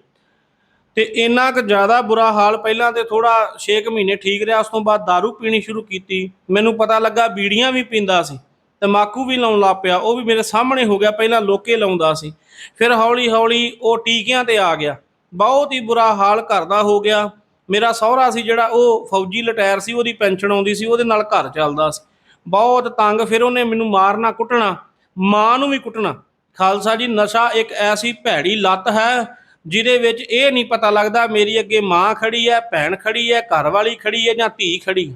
ਤੇ ਇੰਨਾ ਕੁ ਜ਼ਿਆਦਾ ਬੁਰਾ ਹਾਲ ਪਹਿਲਾਂ ਤੇ ਥੋੜਾ 6 ਮਹੀਨੇ ਠੀਕ ਰਿਹਾ, ਉਸ ਤੋਂ ਬਾਅਦ दारू ਪੀਣੀ ਸ਼ੁਰੂ ਕੀਤੀ। ਮੈਨੂੰ ਪਤਾ ਲੱਗਾ ਬੀੜੀਆਂ ਵੀ ਪੀਂਦਾ ਸੀ ਤਮਾਕੂ ਵੀ ਲਾਉਣ ਲੱਗ ਪਿਆ, ਉਹ ਵੀ ਮੇਰੇ ਸਾਹਮਣੇ ਹੋ ਗਿਆ, ਪਹਿਲਾਂ ਲੋਕੇ ਲਾਉਂਦਾ ਸੀ। ਫਿਰ ਹੌਲੀ ਹੌਲੀ ਉਹ ਟੀਕਿਆਂ ਤੇ ਆ ਗਿਆ। ਬਹੁਤ ਹੀ ਬੁਰਾ ਹਾਲ ਘਰ ਦਾ ਹੋ ਗਿਆ। ਮੇਰਾ ਸਹੁਰਾ ਸੀ ਜਿਹੜਾ, ਉਹ ਫੌਜੀ ਲਟਾਇਰ ਸੀ, ਉਹਦੀ ਪੈਨਸ਼ਨ ਆਉਂਦੀ ਸੀ, ਉਹਦੇ ਨਾਲ ਘਰ ਚੱਲਦਾ ਸੀ। ਬਹੁਤ ਤੰਗ, ਫਿਰ ਉਹਨੇ ਮੈਨੂੰ ਮਾਰਨਾ, ਕੁੱਟਣਾ, ਮਾਂ ਨੂੰ ਵੀ ਕੁੱਟਣਾ। ਖਾਲਸਾ ਜੀ, ਨਸ਼ਾ ਇੱਕ ਐਸੀ ਭੈੜੀ ਲੱਤ ਹੈ ਜਿਹਦੇ ਵਿੱਚ ਇਹ ਨਹੀਂ ਪਤਾ ਲੱਗਦਾ ਮੇਰੀ ਅੱਗੇ ਮਾਂ ਖੜੀ ਹੈ, ਭੈਣ ਖੜੀ ਹੈ, ਘਰ ਵਾਲੀ ਖੜੀ ਹੈ ਜਾਂ ਧੀ ਖੜੀ।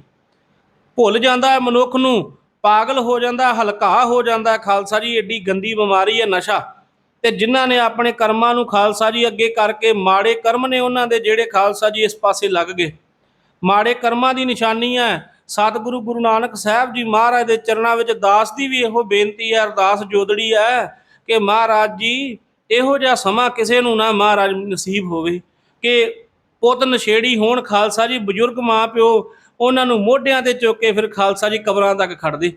ਭੁੱਲ ਜਾਂਦਾ ਹੈ ਮਨੁੱਖ ਨੂੰ, ਪਾਗਲ ਹੋ ਜਾਂਦਾ, ਹਲਕਾ ਹੋ ਜਾਂਦਾ ਖਾਲਸਾ ਜੀ, ਏਡੀ ਗੰਦੀ ਬਿਮਾਰੀ ਹੈ ਨਸ਼ਾ। ਤੇ ਜਿਨ੍ਹਾਂ ਨੇ ਆਪਣੇ ਕਰਮਾਂ ਨੂੰ ਖਾਲਸਾ ਜੀ ਅੱਗੇ ਕਰਕੇ, ਮਾੜੇ ਕਰਮ ਨੇ ਉਹਨਾਂ ਦੇ ਜਿਹੜੇ ਖਾਲਸਾ ਜੀ ਇਸ ਪਾਸੇ ਲੱਗ ਗਏ। ਮਾੜੇ ਕਰਮਾਂ ਦੀ ਨਿਸ਼ਾਨੀ ਹੈ। ਸਤਿਗੁਰੂ ਗੁਰੂ ਨਾਨਕ ਸਾਹਿਬ ਜੀ ਮਹਾਰਾਜ ਦੇ ਚਰਨਾਂ ਵਿੱਚ ਦਾਸ ਦੀ ਵੀ ਇਹੋ ਬੇਨਤੀ ਹੈ, ਅਰਦਾਸ ਜੋਦੜੀ ਹੈ ਕਿ ਮਹਾਰਾਜ ਜੀ ਇਹੋ ਜਿਹਾ ਸਮਾਂ ਕਿਸੇ ਨੂੰ ਨਾ ਮਹਾਰਾਜ ਨਸੀਬ ਹੋਵੇ ਕਿ ਪੁੱਤ ਨਸ਼ੇੜੀ ਹੋਣ ਖਾਲਸਾ ਜੀ, ਬਜ਼ੁਰਗ ਮਾਂ ਪਿਓ ਉਹਨਾਂ ਨੂੰ ਮੋਢਿਆਂ ਤੇ ਚੁੱਕ ਕੇ ਫਿਰ ਖਾਲਸਾ ਜੀ ਕਬਰਾਂ ਤੱਕ ਖੜਦੇ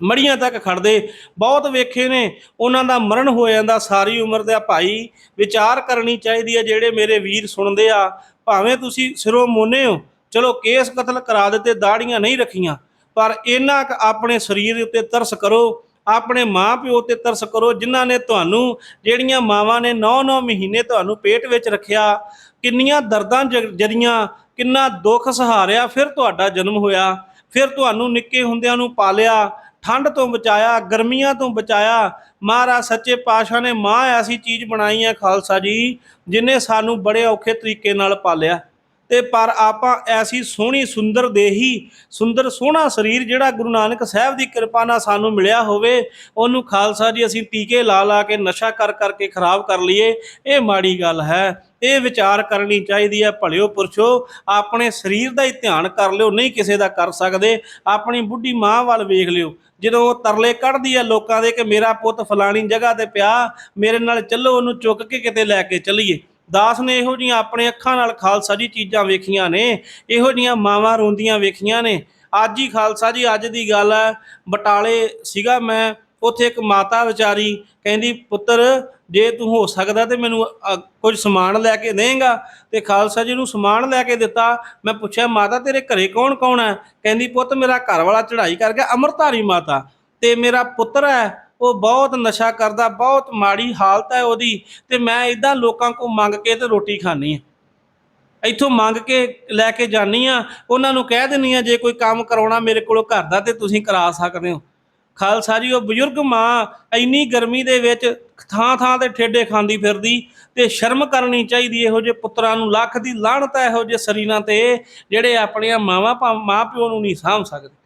ਮੜੀਆਂ ਤੱਕ ਖੜਦੇ ਬਹੁਤ ਵੇਖੇ ਨੇ, ਉਹਨਾਂ ਦਾ ਮਰਨ ਹੋ ਜਾਂਦਾ, ਸਾਰੀ ਉਮਰ ਦਾ ਭਾਈ ਵਿਚਾਰ ਕਰਨੀ ਚਾਹੀਦੀ ਹੈ, ਜਿਹੜੇ ਮੇਰੇ ਵੀਰ ਸੁਣਦੇ ਆ, ਭਾਵੇਂ ਤੁਸੀਂ ਸਿਰੋਂ ਮੋਨੇ ਹੋ, ਚਲੋ ਕੇਸ ਕਤਲ ਕਰਾ ਦਿੱਤੇ, ਦਾੜੀਆਂ ਨਹੀਂ ਰੱਖੀਆਂ, ਪਰ ਇਹਨਾਂ ਕ ਆਪਣੇ ਸਰੀਰ ਉੱਤੇ ਤਰਸ ਕਰੋ ਆਪਣੇ ਮਾਂ ਪਿਓ ਤੇ ਤਰਸ ਕਰੋ, ਜਿਨ੍ਹਾਂ ਨੇ ਤੁਹਾਨੂੰ ਜਿਹੜੀਆਂ ਮਾਵਾਂ ਨੇ 9-9 ਮਹੀਨੇ ਤੁਹਾਨੂੰ ਪੇਟ ਵਿੱਚ ਰੱਖਿਆ, ਕਿੰਨੀਆਂ ਦਰਦਾਂ ਜ- ਜਰੀਆਂ, ਕਿੰਨਾ ਦੁੱਖ ਸਹਾਰਿਆ, ਫਿਰ ਤੁਹਾਡਾ ਜਨਮ ਹੋਇਆ। ਫਿਰ ਤੁਹਾਨੂੰ ਨਿੱਕੇ ਹੁੰਦਿਆਂ ਨੂੰ ਪਾਲਿਆ, ਠੰਡ ਤੋਂ ਬਚਾਇਆ, ਗਰਮੀਆਂ ਤੋਂ ਬਚਾਇਆ। ਮਹਾਰਾਜ ਸੱਚੇ ਪਾਤਸ਼ਾਹ ਨੇ ਮਾਂ ਐਸੀ ਚੀਜ਼ ਬਣਾਈ ਹੈ ਖਾਲਸਾ ਜੀ, ਜਿਨੇ ਸਾਨੂੰ ਬੜੇ ਔਖੇ ਤਰੀਕੇ ਨਾਲ ਪਾਲਿਆ। ਤੇ ਪਰ ਆਪਾਂ ਐਸੀ ਸੋਹਣੀ, ਸੁੰਦਰ ਦੇਹੀ, ਸੁੰਦਰ ਸੋਹਣਾ ਸਰੀਰ ਜਿਹੜਾ ਗੁਰੂ ਨਾਨਕ ਸਾਹਿਬ ਦੀ ਕਿਰਪਾ ਨਾਲ ਸਾਨੂੰ ਮਿਲਿਆ ਹੋਵੇ, ਉਹਨੂੰ ਖਾਲਸਾ ਜੀ ਅਸੀਂ ਟੀਕੇ ਲਾ ਲਾ ਕੇ ਨਸ਼ਾ ਕਰ ਕਰਕੇ ਖਰਾਬ ਕਰ ਲਈਏ, ਇਹ ਮਾੜੀ ਗੱਲ ਹੈ। ਇਹ ਵਿਚਾਰ ਕਰਨੀ ਚਾਹੀਦੀ ਹੈ, ਭਲਿਓ ਪੁਰਸ਼ੋ, ਆਪਣੇ ਸਰੀਰ ਦਾ ਹੀ ਧਿਆਨ ਕਰ ਲਿਓ, ਨਹੀਂ ਕਿਸੇ ਦਾ ਕਰ ਸਕਦੇ। ਆਪਣੀ ਬੁੱਢੀ ਮਾਂ ਵੱਲ ਵੇਖ ਲਿਓ। ਜਦੋਂ ਉਹ ਤਰਲੇ ਕੱਢਦੀ ਹੈ ਲੋਕਾਂ ਦੇ ਕਿ ਮੇਰਾ ਪੁੱਤ ਫਲਾਣੀ ਜਗ੍ਹਾ ਤੇ ਪਿਆ, ਮੇਰੇ ਨਾਲ ਚੱਲੋ, ਉਹਨੂੰ ਚੁੱਕ ਕੇ ਕਿਤੇ ਲੈ ਕੇ ਚੱਲੀਏ। ਦਾਸ ਨੇ ਇਹੋ ਜੀਆਂ ਆਪਣੇ ਅੱਖਾਂ ਨਾਲ ਖਾਲਸਾ ਜੀ ਚੀਜ਼ਾਂ ਵੇਖੀਆਂ ਨੇ, ਇਹੋ ਜੀਆਂ ਮਾਵਾਂ ਰੋਂਦੀਆਂ ਵੇਖੀਆਂ ਨੇ। ਅੱਜ ਹੀ ਖਾਲਸਾ ਜੀ, ਅੱਜ ਦੀ ਗੱਲ ਹੈ, ਬਟਾਲੇ ਸੀਗਾ ਮੈਂ, ਉੱਥੇ ਇੱਕ ਮਾਤਾ ਵਿਚਾਰੀ ਕਹਿੰਦੀ, ਪੁੱਤਰ, ਜੇ ਤੂੰ ਹੋ ਸਕਦਾ ਤੇ ਮੈਨੂੰ ਕੁਝ ਸਮਾਨ ਲੈ ਕੇ ਦੇਂਗਾ। ਤੇ ਖਾਲਸਾ ਜੀ ਨੂੰ ਸਮਾਨ ਲੈ ਕੇ ਦਿੱਤਾ। ਮੈਂ ਪੁੱਛਿਆ, ਮਾਤਾ, ਤੇਰੇ ਘਰੇ ਕੌਣ ਕੌਣ ਹੈ? ਕਹਿੰਦੀ, ਪੁੱਤ, ਮੇਰਾ ਘਰ ਵਾਲਾ ਚੜ੍ਹਾਈ ਕਰ ਗਿਆ, ਅਮਰਧਾਰੀ ਮਾਤਾ। ਤੇ ਮੇਰਾ ਪੁੱਤਰ ਹੈ ਉਹ ਬਹੁਤ ਨਸ਼ਾ ਕਰਦਾ, ਬਹੁਤ ਮਾੜੀ ਹਾਲਤ ਹੈ ਉਹਦੀ ਤੇ ਮੈਂ ਇਦਾਂ ਲੋਕਾਂ ਕੋਲ ਮੰਗ ਕੇ ਤੇ ਰੋਟੀ ਖਾਣੀ ਹੈ। ਇੱਥੋਂ ਮੰਗ ਕੇ ਲੈ ਕੇ ਜਾਨੀ ਆ ਉਹਨਾਂ ਨੂੰ ਕਹਿ ਦਿੰਨੀ ਆ ਜੇ ਕੋਈ ਕੰਮ ਕਰਾਉਣਾ ਮੇਰੇ ਕੋਲੋਂ ਘਰ ਦਾ ਤੇ ਤੁਸੀਂ ਕਰਾ ਸਕਦੇ ਹੋ। ਖਾਲਸਾ ਜੀ, ਉਹ ਬਜ਼ੁਰਗ ਮਾਂ ਇੰਨੀ ਗਰਮੀ ਦੇ ਵਿੱਚ ਥਾਂ ਥਾਂ ਤੇ ਠੇਡੇ ਖਾਂਦੀ ਫਿਰਦੀ ਤੇ ਸ਼ਰਮ ਕਰਨੀ ਚਾਹੀਦੀ, ਇਹੋ ਜਿਹੇ ਪੁੱਤਰਾਂ ਨੂੰ ਲੱਖ ਦੀ ਲਾਹਣਤ ਹੈ, ਇਹੋ ਜਿਹੇ ਸਰੀਰਾਂ ਤੇ ਜਿਹੜੇ ਆਪਣੀਆਂ ਮਾਵਾਂ ਭਾ- ਮਾਂ ਪਿਓ ਨੂੰ ਨਹੀਂ ਸਾਂਭ ਸਕਦੇ।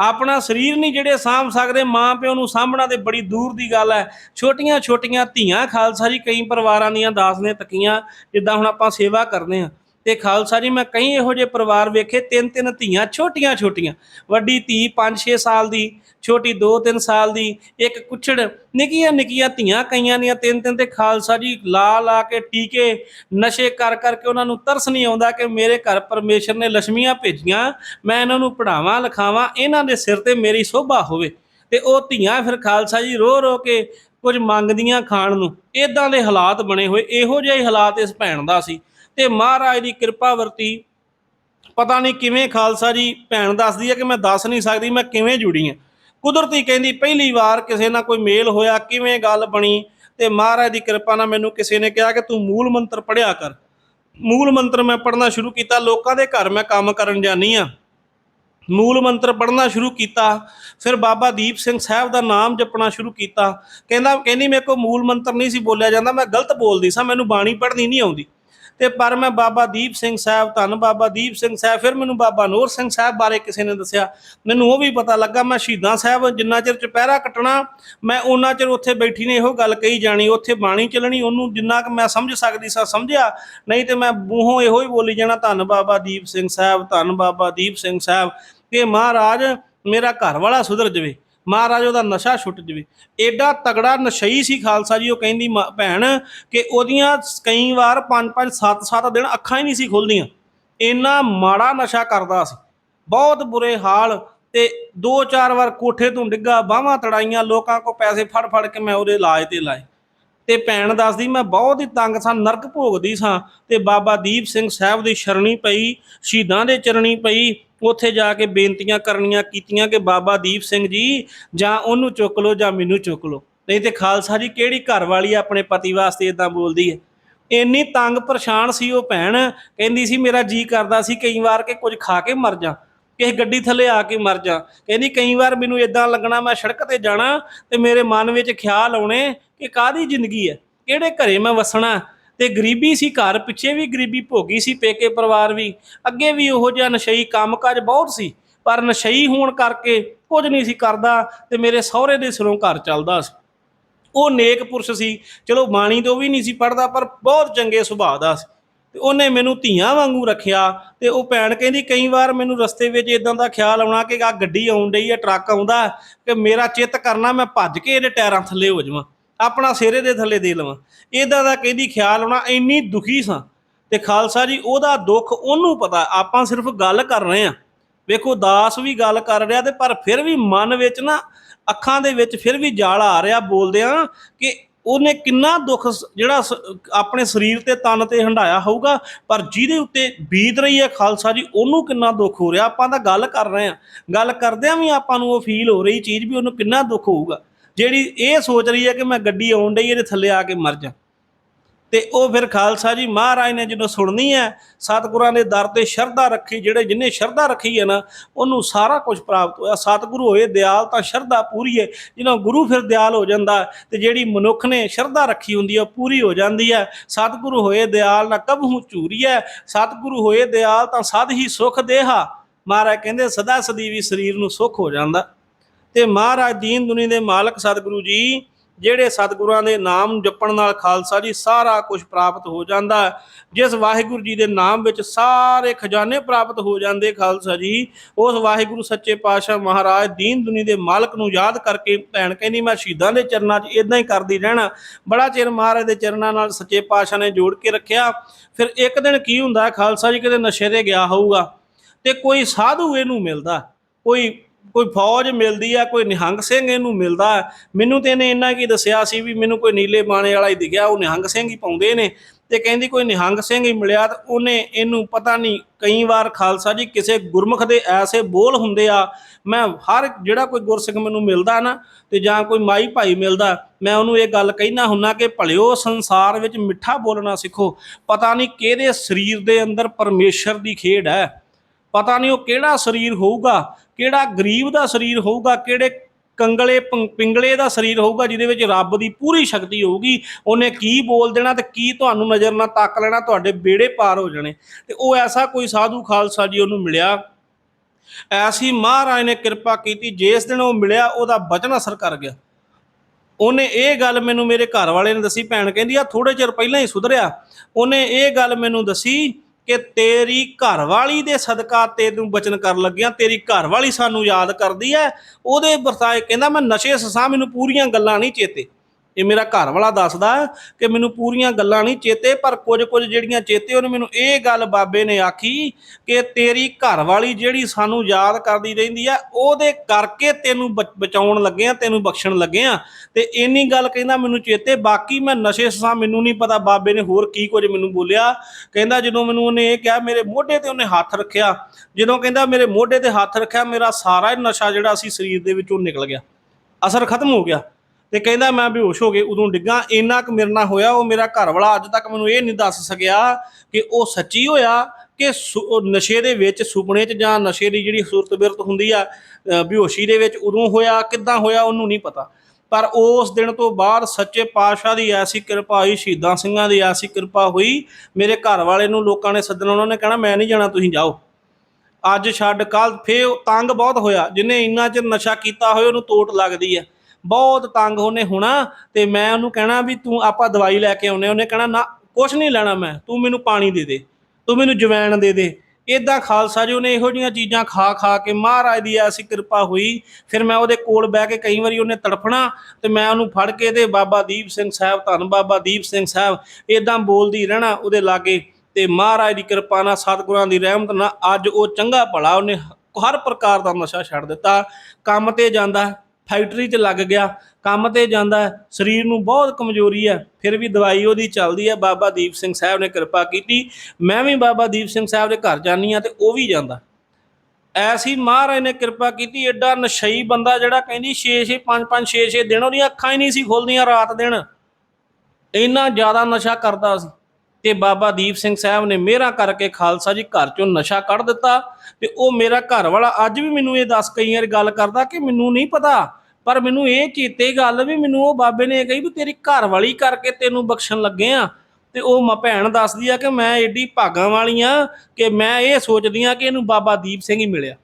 ਆਪਣਾ ਸਰੀਰ ਨਹੀਂ ਜਿਹੜੇ ਸਾਂਭ ਸਕਦੇ, ਮਾਂ ਪਿਓ ਨੂੰ ਸਾਂਭਣਾ ਤੇ ਬੜੀ ਦੂਰ ਦੀ ਗੱਲ ਹੈ। ਛੋਟੀਆਂ ਛੋਟੀਆਂ ਧੀਆਂ ਖਾਲਸਾ ਜੀ, ਕਈ ਪਰਿਵਾਰਾਂ ਦੀਆਂ ਦਾਸ ਨੇ ਤਕੀਆਂ, ਜਿੱਦਾਂ ਹੁਣ ਆਪਾਂ ਸੇਵਾ ਕਰਦੇ ਆ ਤੇ ਖਾਲਸਾ ਜੀ, ਮੈਂ ਕਈ ਇਹੋ ਜਿਹੇ ਪਰਿਵਾਰ ਵੇਖੇ, ਤਿੰਨ ਤਿੰਨ ਧੀਆਂ, ਛੋਟੀਆਂ ਛੋਟੀਆਂ। ਵੱਡੀ ਧੀ 5-6 ਸਾਲ ਦੀ, ਛੋਟੀ 2-3 ਸਾਲ ਦੀ, ਇੱਕ ਕੁੱਛੜ, ਨਿੱਕੀਆਂ ਨਿੱਕੀਆਂ ਧੀਆਂ ਕਈਆਂ ਦੀਆਂ, ਤਿੰਨ ਤਿੰਨ ਤੇ ਖਾਲਸਾ ਜੀ, ਲਾ ਲਾ ਕੇ ਟੀਕੇ, ਨਸ਼ੇ ਕਰ ਕਰਕੇ ਉਹਨਾਂ ਨੂੰ ਤਰਸ ਨਹੀਂ ਆਉਂਦਾ ਕਿ ਮੇਰੇ ਘਰ ਪਰਮੇਸ਼ਰ ਨੇ ਲక్ష్ਮੀਆਂ ਭੇਜੀਆਂ, ਮੈਂ ਇਹਨਾਂ ਨੂੰ ਪੜਾਵਾਂ ਲਿਖਾਵਾਂ, ਇਹਨਾਂ ਦੇ ਸਿਰ ਤੇ ਮੇਰੀ ਸੋਭਾ ਹੋਵੇ। ਤੇ ਉਹ ਧੀਆਂ ਫਿਰ ਖਾਲਸਾ ਜੀ, ਰੋ ਰੋ ਕੇ ਕੁਝ ਮੰਗਦੀਆਂ ਖਾਣ ਨੂੰ। ਇਦਾਂ ਦੇ ਹਾਲਾਤ ਬਣੇ ਹੋਏ, ਇਹੋ ਜਿਹੇ ਹਾਲਾਤ ਇਸ ਭੈਣ ਦਾ ਸੀ। ਤੇ ਮਹਾਰਾਜ ਦੀ ਕਿਰਪਾ ਵਰਤੀ। ਪਤਾ ਨਹੀਂ ਕਿਵੇਂ ਖਾਲਸਾ ਜੀ ਭੈਣ ਦੱਸਦੀ ਹੈ ਕਿ ਮੈਂ ਦੱਸ ਨਹੀਂ ਸਕਦੀ, ਮੈਂ ਕਿਵੇਂ ਜੁੜੀ ਹਾਂ ਕੁਦਰਤੀ ਕਹਿੰਦੀ, ਪਹਿਲੀ ਵਾਰ ਕਿਸੇ ਨਾਲ ਕੋਈ ਮੇਲ ਹੋਇਆ, ਕਿਵੇਂ ਗੱਲ ਬਣੀ? ਤੇ ਮਹਾਰਾਜ ਦੀ ਕਿਰਪਾ ਨਾਲ ਮੈਨੂੰ ਕਿਸੇ ਨੇ ਕਿਹਾ ਕਿ ਤੂੰ ਮੂਲ ਮੰਤਰ ਪੜਿਆ ਕਰ। ਮੂਲ ਮੰਤਰ ਮੈਂ ਪੜਨਾ ਸ਼ੁਰੂ ਕੀਤਾ, ਲੋਕਾਂ ਦੇ ਘਰ ਮੈਂ ਕੰਮ ਕਰਨ ਜਾਨੀ ਆ। ਮੂਲ ਮੰਤਰ ਪੜਨਾ ਸ਼ੁਰੂ ਕੀਤਾ, ਫਿਰ ਬਾਬਾ ਦੀਪ ਸਿੰਘ ਸਾਹਿਬ ਦਾ ਨਾਮ ਜਪਣਾ ਸ਼ੁਰੂ ਕੀਤਾ। ਕਹਿੰਦਾ, ਕਹਿੰਦੀ ਮੇਰੇ ਕੋ ਮੂਲ ਮੰਤਰ ਨਹੀਂ ਸੀ ਬੋਲਿਆ ਜਾਂਦਾ, ਮੈਂ ਗਲਤ ਬੋਲਦੀ ਸਾਂ, ਮੈਨੂੰ ਬਾਣੀ ਪੜ੍ਹਨੀ ਨਹੀਂ ਆਉਂਦੀ। ਤੇ ਪਰ ਮੈਂ ਬਾਬਾ ਦੀਪ ਸਿੰਘ ਸਾਹਿਬ, ਧੰਨ ਬਾਬਾ ਦੀਪ ਸਿੰਘ ਸਾਹਿਬ, ਫਿਰ ਮੈਨੂੰ ਬਾਬਾ ਨੂਰ ਸਿੰਘ ਸਾਹਿਬ ਬਾਰੇ ਕਿਸੇ ਨੇ ਦੱਸਿਆ। ਮੈਨੂੰ ਉਹ ਵੀ ਪਤਾ ਲੱਗਾ, ਮੈਂ ਸ਼ਹੀਦਾਂ ਸਾਹਿਬ ਜਿੰਨਾ ਚਿਰ ਚੁਪਹਿਰਾ ਕੱਟਣਾ, ਮੈਂ ਉਹਨਾਂ ਚਿਰ ਉੱਥੇ ਬੈਠੀ ਨੇ, ਇਹੋ ਗੱਲ ਕਹੀ ਜਾਣੀ, ਉੱਥੇ ਬਾਣੀ ਚੱਲਣੀ, ਉਹਨੂੰ ਜਿੰਨਾ ਕਿ ਮੈਂ ਸਮਝ ਸਕਦੀ ਸਾਂ, ਸਮਝਿਆ। ਨਹੀਂ ਤੇ ਮੈਂ ਮੂੰਹੋਂ ਇਹੋ ਹੀ ਬੋਲੀ ਜਾਣਾ, ਧੰਨ ਬਾਬਾ ਦੀਪ ਸਿੰਘ ਸਾਹਿਬ, ਧੰਨ ਬਾਬਾ ਦੀਪ ਸਿੰਘ ਸਾਹਿਬ, ਕਿ ਮਹਾਰਾਜ ਮੇਰਾ ਘਰ ਵਾਲਾ ਸੁਧਰ ਜਵੇ। ਮਹਾਰਾਜ, ਉਹਦਾ ਨਸ਼ਾ ਛੁੱਟ ਜਵੇ। ਐਡਾ ਤਗੜਾ ਨਸ਼ਈ ਸੀ ਖਾਲਸਾ ਜੀ, ਉਹ ਕਹਿੰਦੀ, ਮਾਂ- ਭੈਣ ਕਿ ਉਹਦੀਆਂ ਕਈ ਵਾਰ 5-5 7-7 ਦਿਨ ਅੱਖਾਂ ਹੀ ਨਹੀਂ ਸੀ ਖੁੱਲਦੀਆਂ। ਇੰਨਾ ਮਾੜਾ ਨਸ਼ਾ ਕਰਦਾ ਸੀ। ਬਹੁਤ ਬੁਰੇ ਹਾਲ ਤੇ ਦੋ, ਚਾਰ ਵਾਰ ਕੋਠੇ ਤੋਂ ਡਿੱਗਾ, ਬਾਹਾਂ ਤੜਾਈਆਂ, ਲੋਕਾਂ ਕੋ ਪੈਸੇ ਫੜ ਫੜ ਕੇ ਮੈਂ ਉਹਦੇ ਇਲਾਜ ਤੇ ਲਾਏ। ਤੇ ਭੈਣ ਦੱਸਦੀ, ਮੈਂ ਬਹੁਤ ਹੀ ਤੰਗ ਸਾਂ, ਨਰਕ ਭੋਗਦੀ ਸਾਂ ਤੇ ਬਾਬਾ ਦੀਪ ਸਿੰਘ ਸਾਹਿਬ ਦੀ ਸ਼ਰਣੀ ਪਈ, ਸ਼ਹੀਦਾਂ ਦੇ ਚਰਣੀ ਪਈ ਉੱਥੇ ਜਾ ਕੇ ਬੇਨਤੀਆਂ ਕਰਨੀਆਂ ਕੀਤੀਆਂ ਕਿ ਬਾਬਾ ਦੀਪ ਸਿੰਘ ਜੀ, ਜਾਂ ਉਹਨੂੰ ਚੁੱਕ ਲਓ ਜਾਂ ਮੈਨੂੰ ਚੁੱਕ ਲਓ। ਨਹੀਂ ਤੇ ਖਾਲਸਾ ਜੀ, ਕਿਹੜੀ ਘਰ ਵਾਲੀ ਆਪਣੇ ਪਤੀ ਵਾਸਤੇ ਇਦਾਂ ਬੋਲਦੀ ਹੈ? ਇੰਨੀ ਤੰਗ ਪਰੇਸ਼ਾਨ ਸੀ ਉਹ ਭੈਣ, ਕਹਿੰਦੀ ਸੀ ਮੇਰਾ ਜੀ ਕਰਦਾ ਸੀ ਕਈ ਵਾਰ ਕਿ ਕੁਝ ਖਾ ਕੇ ਮਰ ਜਾ, ਕਿਸੇ ਗੱਡੀ ਥੱਲੇ ਆ ਕੇ ਮਰ ਜਾ। ਕਹਿੰਦੀ ਕਈ ਵਾਰ ਮੈਨੂੰ ਇਦਾਂ ਲੱਗਣਾ ਮੈਂ ਸੜਕ ਤੇ ਜਾਣਾ ਤੇ ਮੇਰੇ ਮਨ ਵਿੱਚ ਖਿਆਲ ਆਉਣੇ ਕਿ ਕਾਦੀ ਜ਼ਿੰਦਗੀ ਹੈ? ਕਿਹੜੇ ਘਰੇ ਮੈਂ ਵਸਣਾ? ਤੇ ਗਰੀਬੀ ਸੀ ਘਰ, ਪਿੱਛੇ ਵੀ ਗਰੀਬੀ ਭੋਗੀ ਸੀ, ਪੇਕੇ ਪਰਿਵਾਰ ਵੀ। ਅੱਗੇ ਵੀ ਉਹੋ ਜਿਹਾ ਨਸ਼ਈ ਕੰਮਕਾਜ ਬਹੁਤ ਸੀ, ਪਰ ਨਸ਼ਈ ਹੋਣ ਕਰਕੇ ਕੁਝ ਨਹੀਂ ਸੀ ਕਰਦਾ ਤੇ ਮੇਰੇ ਸਹੁਰੇ ਦੇ ਸਿਰੋਂ ਘਰ ਚੱਲਦਾ ਸੀ। ਉਹ ਨੇਕ ਪੁਰਸ਼ ਸੀ, ਚਲੋ ਬਾਣੀ ਤੋਂ ਵੀ ਨਹੀਂ ਸੀ ਪੜਦਾ ਪਰ ਬਹੁਤ ਚੰਗੇ ਸੁਭਾਅ ਦਾ ਸੀ। ਤੇ ਉਹਨੇ ਮੈਨੂੰ ਧੀਆਂ ਵਾਂਗੂ ਰੱਖਿਆ ਤੇ ਉਹ ਭੈਣ ਕਹਿੰਦੀ, ਕਈ ਵਾਰ ਮੈਨੂੰ ਰਸਤੇ ਵਿੱਚ ਇਦਾਂ ਦਾ ਖਿਆਲ ਆਉਣਾ ਕਿ ਆ ਗੱਡੀ ਆਉਣ ਡਈ ਆ, ਟਰੱਕ ਆਉਂਦਾ, ਕਿ ਮੇਰਾ ਚਿੱਤ ਕਰਨਾ, ਮੈਂ ਭੱਜ ਕੇ ਇਹਦੇ ਟਾਇਰਾਂ ਥੱਲੇ ਹੋ ਜਾਵਾਂ। ਆਪਣਾ ਸਿਰੇ ਦੇ ਥੱਲੇ ਦੇ ਲਵਾਂ। ਇਦਾਂ ਦਾ ਕਹਿੰਦੀ ਖਿਆਲ ਆਉਣਾ ਇੰਨੀ ਦੁਖੀ ਸਾਂ। ਤੇ ਖਾਲਸਾ ਜੀ, ਉਹਦਾ ਦੁੱਖ ਉਹਨੂੰ ਪਤਾ, ਆਪਾਂ ਸਿਰਫ ਗੱਲ ਕਰ ਰਹੇ ਆ। ਵੇਖੋ, ਦਾਸ ਵੀ ਗੱਲ ਕਰ ਰਿਹਾ ਤੇ ਪਰ ਫਿਰ ਵੀ ਮਨ ਵਿੱਚ ਨਾ, ਅੱਖਾਂ ਦੇ ਵਿੱਚ ਫਿਰ ਵੀ ਜਾਲ ਆ ਰਿਹਾ ਬੋਲਦੇ ਆ ਕਿ ਉਹਨੇ ਕਿੰਨਾ ਦੁੱਖ ਜਿਹੜਾ ਸ- ਆਪਣੇ ਸਰੀਰ ਤੇ ਤਨ ਤੇ ਹੰਡਾਇਆ ਹੋਊਗਾ, ਪਰ ਜਿਹਦੇ ਉੱਤੇ ਬੀਤ ਰਹੀ ਹੈ ਖਾਲਸਾ ਜੀ, ਉਹਨੂੰ ਕਿੰਨਾ ਦੁੱਖ ਹੋ ਰਿਹਾ, ਆਪਾਂ ਤਾਂ ਗੱਲ ਕਰ ਰਹੇ ਆ। ਗੱਲ ਕਰਦਿਆਂ ਵੀ ਆਪਾਂ ਨੂੰ ਉਹ ਫੀਲ ਹੋ ਰਹੀ ਚੀਜ਼ ਵੀ ਉਹਨੂੰ ਕਿੰਨਾ ਦੁੱਖ ਹੋਊਗਾ। ਜਿਹੜੀ ਇਹ ਸੋਚ ਰਹੀ ਹੈ ਕਿ ਮੈਂ ਗੱਡੀ ਆਉਣ ਡਈ ਇਹਦੇ ਥੱਲੇ ਆ ਕੇ ਮਰ ਜਾ। ਤੇ ਉਹ ਫਿਰ ਖਾਲਸਾ ਜੀ ਮਹਾਰਾਜ ਨੇ ਜਦੋਂ ਸੁਣਨੀ ਹੈ ਸਤਿਗੁਰਾਂ ਦੇ ਦਰ ਤੇ ਸ਼ਰਧਾ ਰੱਖੀ ਜਿਹੜੇ ਜਿਨੇ ਸ਼ਰਧਾ ਰੱਖੀ ਹੈ ਨਾ ਉਹਨੂੰ ਸਾਰਾ ਕੁਝ ਪ੍ਰਾਪਤ ਹੋਇਆ। ਸਤਿਗੁਰੂ ਹੋਏ ਦਿਆਲ ਤਾਂ ਸ਼ਰਧਾ ਪੂਰੀ ਹੈ। ਜਿਹਨਾਂ ਗੁਰੂ ਫਿਰ ਦਿਆਲ ਹੋ ਜਾਂਦਾ ਹੈ, ਤੇ ਜਿਹੜੀ ਮਨੁੱਖ ਨੇ ਸ਼ਰਧਾ ਰੱਖੀ ਹੁੰਦੀ ਹੈ ਉਹ ਪੂਰੀ ਹੋ ਜਾਂਦੀ ਹੈ। ਸਤਿਗੁਰੂ ਹੋਏ ਦਿਆਲ ਨਾ ਕਬਹੂ ਹੈ। ਸਤਿਗੁਰੂ ਹੋਏ ਦਿਆਲ ਤਾਂ ਸਦ ਹੀ ਸੁਖ ਦੇਹਾ। ਮਹਾਰਾਜ ਕਹਿੰਦੇ ਸਦਾ ਸਦੀਵੀ ਸਰੀਰ ਨੂੰ ਸੁਖ ਹੋ ਜਾਂਦਾ। ਤੇ ਮਹਾਰਾਜ ਦੀਨ ਦੁਨੀ ਦੇ ਮਾਲਕ ਸਤਿਗੁਰੂ ਜੀ, ਜਿਹੜੇ ਸਤਿਗੁਰਾਂ ਦੇ ਨਾਮ ਜਪਣ ਨਾਲ ਖਾਲਸਾ ਜੀ, ਸਾਰਾ ਕੁਝ ਪ੍ਰਾਪਤ ਹੋ ਜਾਂਦਾ ਜਿਸ ਵਾਹਿਗੁਰੂ ਜੀ ਦੇ ਨਾਮ ਵਿੱਚ ਸਾਰੇ ਖਜ਼ਾਨੇ ਪ੍ਰਾਪਤ ਹੋ ਜਾਂਦੇ ਖਾਲਸਾ ਜੀ, ਉਸ ਵਾਹਿਗੁਰੂ ਸੱਚੇ ਪਾਤਸ਼ਾਹ ਮਹਾਰਾਜ ਦੀਨ ਦੁਨੀ ਦੇ ਮਾਲਕ ਨੂੰ ਯਾਦ ਕਰਕੇ ਭੈਣ ਕਹਿੰਦੀ, ਮੈਂ ਸ਼ਹੀਦਾਂ ਦੇ ਚਰਨਾਂ 'ਚ ਇਦਾਂ ਹੀ ਕਰਦੀ ਰਹਿਣਾ। ਬੜਾ ਚਿਰ ਮਹਾਰਾਜ ਦੇ ਚਰਨਾਂ ਨਾਲ ਸੱਚੇ ਪਾਤਸ਼ਾਹ ਨੇ ਜੋੜ ਕੇ ਰੱਖਿਆ। ਫਿਰ ਇੱਕ ਦਿਨ ਕੀ ਹੁੰਦਾ ਖਾਲਸਾ ਜੀ, ਕਿਤੇ ਨਸ਼ੇ ਤੇ ਗਿਆ ਹੋਊਗਾ ਤੇ ਕੋਈ ਸਾਧੂ ਇਹਨੂੰ ਮਿਲਦਾ, ਕੋਈ ਕੋਈ ਫੌਜ ਮਿਲਦੀ ਆ, ਕੋਈ ਨਿਹੰਗ ਸਿੰਘ ਇਹਨੂੰ ਮਿਲਦਾ ਮੈਨੂੰ ਤੇ ਇਹਨੇ ਇੰਨਾ ਕੀ ਦੱਸਿਆ ਸੀ ਵੀ ਮੈਨੂੰ ਕੋਈ ਨੀਲੇ ਬਾਣੇ ਵਾਲਾ ਹੀ ਦਿਖਿਆ, ਉਹ ਨਿਹੰਗ ਸਿੰਘ ਹੀ ਪਾਉਂਦੇ ਨੇ। ਤੇ ਕਹਿੰਦੀ ਕੋਈ ਨਿਹੰਗ ਸਿੰਘ ਹੀ ਮਿਲਿਆ ਤੇ ਉਹਨੇ ਇਹਨੂੰ ਪਤਾ ਨਹੀਂ ਕਈ ਵਾਰ ਖਾਲਸਾ ਜੀ ਕਿਸੇ ਗੁਰਮੁਖ ਦੇ ਐਸੇ ਬੋਲ ਹੁੰਦੇ ਆ। ਮੈਂ ਹਰ ਜਿਹੜਾ ਕੋਈ ਗੁਰਸਿੱਖ ਮੈਨੂੰ ਮਿਲਦਾ ਨਾ ਤੇ ਜਾਂ ਕੋਈ ਮਾਈ ਭਾਈ ਮਿਲਦਾ, ਮੈਂ ਉਹਨੂੰ ਇਹ ਗੱਲ ਕਹਿਣਾ ਹੁੰਨਾ ਕਿ ਭਲਿਓ ਸੰਸਾਰ ਵਿੱਚ ਮਿੱਠਾ ਬੋਲਣਾ ਸਿੱਖੋ। ਪਤਾ ਨਹੀਂ ਕਿਹਦੇ ਸਰੀਰ ਦੇ ਅੰਦਰ ਪਰਮੇਸ਼ਰ ਦੀ ਖੇਡ ਹੈ। ਪਤਾ ਨਹੀਂ ਉਹ ਕਿਹੜਾ ਸਰੀਰ ਹੋਊਗਾ। ਕਿਹੜਾ ਗਰੀਬ ਦਾ ਸਰੀਰ ਹੋਊਗਾ, ਕਿਹੜੇ ਕੰਗਲੇ ਪੰ- ਪਿੰਗਲੇ ਦਾ ਸਰੀਰ ਹੋਊਗਾ, ਜਿਹਦੇ ਵਿੱਚ ਰੱਬ ਦੀ ਪੂਰੀ ਸ਼ਕਤੀ ਹੋਊਗੀ, ਉਹਨੇ ਕੀ ਬੋਲ ਦੇਣਾ ਤੇ ਕੀ ਤੁਹਾਨੂੰ ਨਜ਼ਰ ਨਾਲ ਤੱਕ ਲੈਣਾ, ਤੁਹਾਡੇ ਬੇੜੇ ਪਾਰ ਹੋ ਜਾਣੇ। ਤੇ ਉਹ ਐਸਾ ਕੋਈ ਸਾਧੂ ਖਾਲਸਾ ਜੀ ਉਹਨੂੰ ਮਿਲਿਆ। ਐਸੀ ਮਹਾਰਾਜ ਨੇ ਕਿਰਪਾ ਕੀਤੀ, ਜਿਸ ਦਿਨ ਉਹ ਮਿਲਿਆ, ਉਹਦਾ ਬਚਨ ਅਸਰ ਕਰ ਗਿਆ। ਉਹਨੇ ਇਹ ਗੱਲ ਮੈਨੂੰ ਮੇਰੇ ਘਰ ਵਾਲੇ ਨੇ ਦੱਸੀ, ਭੈਣ ਕਹਿੰਦੀ ਆ ਥੋੜੇ ਚਿਰ ਪਹਿਲਾਂ ਹੀ ਸੁਧਰਿਆ। ਉਹਨੇ ਇਹ ਗੱਲ ਮੈਨੂੰ ਦੱਸੀ ਕਿ ਤੇਰੀ ਘਰਵਾਲੀ ਦੇ ਸਦਕਾ ਤੈਨੂੰ ਬਚਨ ਕਰਨ ਲੱਗਿਆ, ਤੇਰੀ ਘਰਵਾਲੀ ਸਾਨੂੰ ਯਾਦ ਕਰਦੀ ਹੈ, ਉਹਦੇ ਵਰਤਾਏ ਕਹਿੰਦਾ, ਮੈਂ ਨਸ਼ੇ ਸਸਾਂ ਮੈਨੂੰ ਪੂਰੀਆਂ ਗੱਲਾਂ ਨਹੀਂ ਚੇਤੇ। ਇਹ ਮੇਰਾ ਘਰ ਵਾਲਾ ਦੱਸਦਾ ਕਿ ਮੈਨੂੰ ਪੂਰੀਆਂ ਗੱਲਾਂ ਨਹੀਂ ਚੇਤੇ, ਪਰ ਕੁਝ ਕੁਝ ਜਿਹੜੀਆਂ ਚੇਤੇ ਉਹਨੇ ਮੈਨੂੰ ਇਹ ਗੱਲ ਬਾਬੇ ਨੇ ਆਖੀ ਕਿ ਤੇਰੀ ਘਰ ਵਾਲੀ ਜਿਹੜੀ ਸਾਨੂੰ ਯਾਦ ਕਰਦੀ ਰਹਿੰਦੀ ਆ, ਉਹਦੇ ਕਰਕੇ ਤੈਨੂੰ ਬਚ- ਬਚਾਉਣ ਲੱਗੇ ਆ, ਤੈਨੂੰ ਬਖਸ਼ਣ ਲੱਗੇ ਆ। ਤੇ ਇੰਨੀ ਗੱਲ ਕਹਿੰਦਾ ਮੈਨੂੰ ਚੇਤੇ, ਬਾਕੀ ਮੈਂ ਨਸ਼ੇ ਸਾਂ ਮੈਨੂੰ ਨਹੀਂ ਪਤਾ ਬਾਬੇ ਨੇ ਹੋਰ ਕੀ ਕੁਝ ਮੈਨੂੰ ਬੋਲਿਆ। ਕਹਿੰਦਾ ਜਦੋਂ ਮੈਨੂੰ ਉਹਨੇ ਇਹ ਕਿਹਾ, ਮੇਰੇ ਮੋਢੇ ਤੇ ਉਹਨੇ ਹੱਥ ਰੱਖਿਆ। ਜਦੋਂ ਕਹਿੰਦਾ ਮੇਰੇ ਮੋਢੇ ਤੇ ਹੱਥ ਰੱਖਿਆ, ਮੇਰਾ ਸਾਰਾ ਨਸ਼ਾ ਜਿਹੜਾ ਸੀ ਸਰੀਰ ਦੇ ਵਿੱਚੋਂ ਨਿਕਲ ਗਿਆ। ਅਸਰ ਖਤਮ ਹੋ ਗਿਆ। ਤੇ ਕਹਿੰਦਾ ਮੈਂ ਬੇਹੋਸ਼ ਹੋ ਕੇ ਉਦੋਂ ਡਿੱਗਾ। ਇੰਨਾ ਕੁ ਮੇਰੇ ਨਾਲ ਹੋਇਆ ਉਹ ਮੇਰਾ ਘਰ ਵਾਲਾ ਅੱਜ ਤੱਕ ਮੈਨੂੰ ਇਹ ਨਹੀਂ ਦੱਸ ਸਕਿਆ ਕਿ ਉਹ ਸੱਚੀ ਹੋਇਆ ਕਿ ਸੁ- ਨਸ਼ੇ ਦੇ ਵਿੱਚ ਸੁਪਨੇ 'ਚ ਜਾਂ ਨਸ਼ੇ ਦੀ ਜਿਹੜੀ ਸੁਰਤ ਬਿਰਤ ਹੁੰਦੀ ਆ ਅ, ਬੇਹੋਸ਼ੀ ਦੇ ਵਿੱਚ ਉਦੋਂ ਹੋਇਆ ਕਿੱਦਾਂ ਹੋਇਆ ਉਹਨੂੰ ਨਹੀਂ ਪਤਾ। ਪਰ ਉਸ ਦਿਨ ਤੋਂ ਬਾਅਦ ਸੱਚੇ ਪਾਤਸ਼ਾਹ ਦੀ ਐਸੀ ਕਿਰਪਾ ਹੋਈ ਸ਼ਹੀਦਾਂ ਸਿੰਘਾਂ ਦੀ ਐਸੀ ਕਿਰਪਾ ਹੋਈ ਮੇਰੇ ਘਰ ਵਾਲੇ ਨੂੰ ਲੋਕਾਂ ਨੇ ਸੱਦਣਾ ਉਹਨਾਂ ਨੇ ਕਹਿਣਾ ਮੈਂ ਨਹੀਂ ਜਾਣਾ ਤੁਸੀਂ ਜਾਓ। ਅੱਜ ਛੱਡ ਕੱਲ ਫੇ ਤੰਗ ਬਹੁਤ ਹੋਇਆ ਜਿਨੇ ਇੰਨਾ ਚਿਰ ਨਸ਼ਾ ਕੀਤਾ ਹੋਇਆ ਉਹਨੂੰ ਤੋਟ ਲੱਗਦੀ ਹੈ ਬਹੁਤ ਤੰਗ ਉਹਨੇ ਹੋਣਾ ਤੇ ਮੈਂ ਉਹਨੂੰ ਕਹਿਣਾ ਵੀ ਤੂੰ ਆਪਾਂ ਦਵਾਈ ਲੈ ਕੇ ਆਉਨੇ ਉਹਨੇ ਕਹਿਣਾ, ਨਾ, ਕੁਛ ਨਹੀਂ ਲੈਣਾ ਮੈਂ, ਤੂੰ ਮੈਨੂੰ ਪਾਣੀ ਦੇ ਦੇ, ਤੂੰ ਮੈਨੂੰ ਜਵੈਣ ਦੇ ਦੇ। ਇਦਾਂ ਖਾਲਸਾ ਜੀ ਉਹਨੇ ਇਹੋ ਜਿਹੀਆਂ ਚੀਜ਼ਾਂ ਖਾ ਖਾ ਕੇ ਮਹਾਰਾਜ ਦੀ ਐਸੀ ਕਿਰਪਾ ਹੋਈ। ਫਿਰ ਮੈਂ ਉਹਦੇ ਕੋਲ ਬਹਿ ਕੇ ਕਈ ਵਾਰੀ ਉਹਨੇ ਤੜਫਣਾ ਤੇ ਮੈਂ ਉਹਨੂੰ ਫੜ ਕੇ ਤੇ ਬਾਬਾ ਦੀਪ ਸਿੰਘ ਸਾਹਿਬ, ਧੰਨ ਬਾਬਾ ਦੀਪ ਸਿੰਘ ਸਾਹਿਬ ਇਦਾਂ ਬੋਲਦੀ ਰਹਿਣਾ ਉਹਦੇ ਲਾਗੇ ਤੇ ਮਹਾਰਾਜ ਦੀ ਕਿਰਪਾ ਨਾਲ ਸਤਿਗੁਰਾਂ ਦੀ ਰਹਿਮਤ ਨਾਲ ਅੱਜ ਉਹ ਚੰਗਾ ਭਲਾ ਉਹਨੇ ਹਰ ਪ੍ਰਕਾਰ ਦਾ ਨਸ਼ਾ ਛੱਡ ਦਿੱਤਾ। ਕੰਮ ਤੇ ਜਾਂਦਾ ਫੈਕਟਰੀ 'ਚ ਲੱਗ ਗਿਆ, ਕੰਮ ਤੇ ਜਾਂਦਾ ਸਰੀਰ ਨੂੰ ਬਹੁਤ ਕਮਜ਼ੋਰੀ ਹੈ, ਫਿਰ ਵੀ ਦਵਾਈ ਉਹਦੀ ਚੱਲਦੀ ਹੈ, ਬਾਬਾ ਦੀਪ ਸਿੰਘ ਸਾਹਿਬ ਨੇ ਕਿਰਪਾ ਕੀਤੀ, ਮੈਂ ਵੀ ਬਾਬਾ ਦੀਪ ਸਿੰਘ ਸਾਹਿਬ ਦੇ ਘਰ ਜਾਨੀ ਆ ਤੇ ਉਹ ਵੀ ਜਾਂਦਾ। ਐਸੀ ਮਹਾਰਾਜ ਨੇ ਕਿਰਪਾ ਕੀਤੀ ਐਡਾ ਨਸ਼ਈ ਬੰਦਾ ਜਿਹੜਾ ਕਹਿੰਦੀ 6 6 5 5 6 6 ਦਿਨ ਉਹਦੀਆਂ ਅੱਖਾਂ ਹੀ ਨਹੀਂ ਸੀ ਖੁੱਲਦੀਆਂ ਰਾਤ ਦਿਨ। ਇੰਨਾ ਜ਼ਿਆਦਾ ਨਸ਼ਾ ਕਰਦਾ ਸੀ। ਤੇ ਬਾਬਾ ਦੀਪ ਸਿੰਘ ਸਾਹਿਬ ਨੇ ਮਿਹਰਾਂ ਕਰਕੇ ਖਾਲਸਾ ਜੀ ਘਰ ਚੋਂ ਨਸ਼ਾ ਕੱਢ ਦਿੱਤਾ ਤੇ ਉਹ ਮੇਰਾ ਘਰ ਵਾਲਾ ਅੱਜ ਵੀ ਮੈਨੂੰ ਇਹ ਦੱਸ ਕਈ ਵਾਰ ਗੱਲ ਕਰਦਾ ਕਿ ਮੈਨੂੰ ਨਹੀਂ ਪਤਾ ਪਰ ਮੈਨੂੰ ਇਹ ਚੇਤੇ ਗੱਲ ਵੀ ਮੈਨੂੰ ਉਹ ਬਾਬੇ ਨੇ ਇਹ ਕਹੀ ਵੀ ਤੇਰੀ ਘਰ ਵਾਲੀ ਕਰਕੇ ਤੈਨੂੰ ਬਖਸ਼ਣ ਲੱਗੇ ਆ। ਤੇ ਉਹ ਮ, ਭੈਣ ਦੱਸਦੀ ਆ ਕਿ ਮੈਂ ਏਡੀ ਭਾਗਾਂ ਵਾਲੀ ਆ ਕਿ ਮੈਂ ਇਹ ਸੋਚਦੀ ਆ ਕਿ ਇਹਨੂੰ ਬਾਬਾ ਦੀਪ ਸਿੰਘ ਹੀ ਮਿਲਿਆ।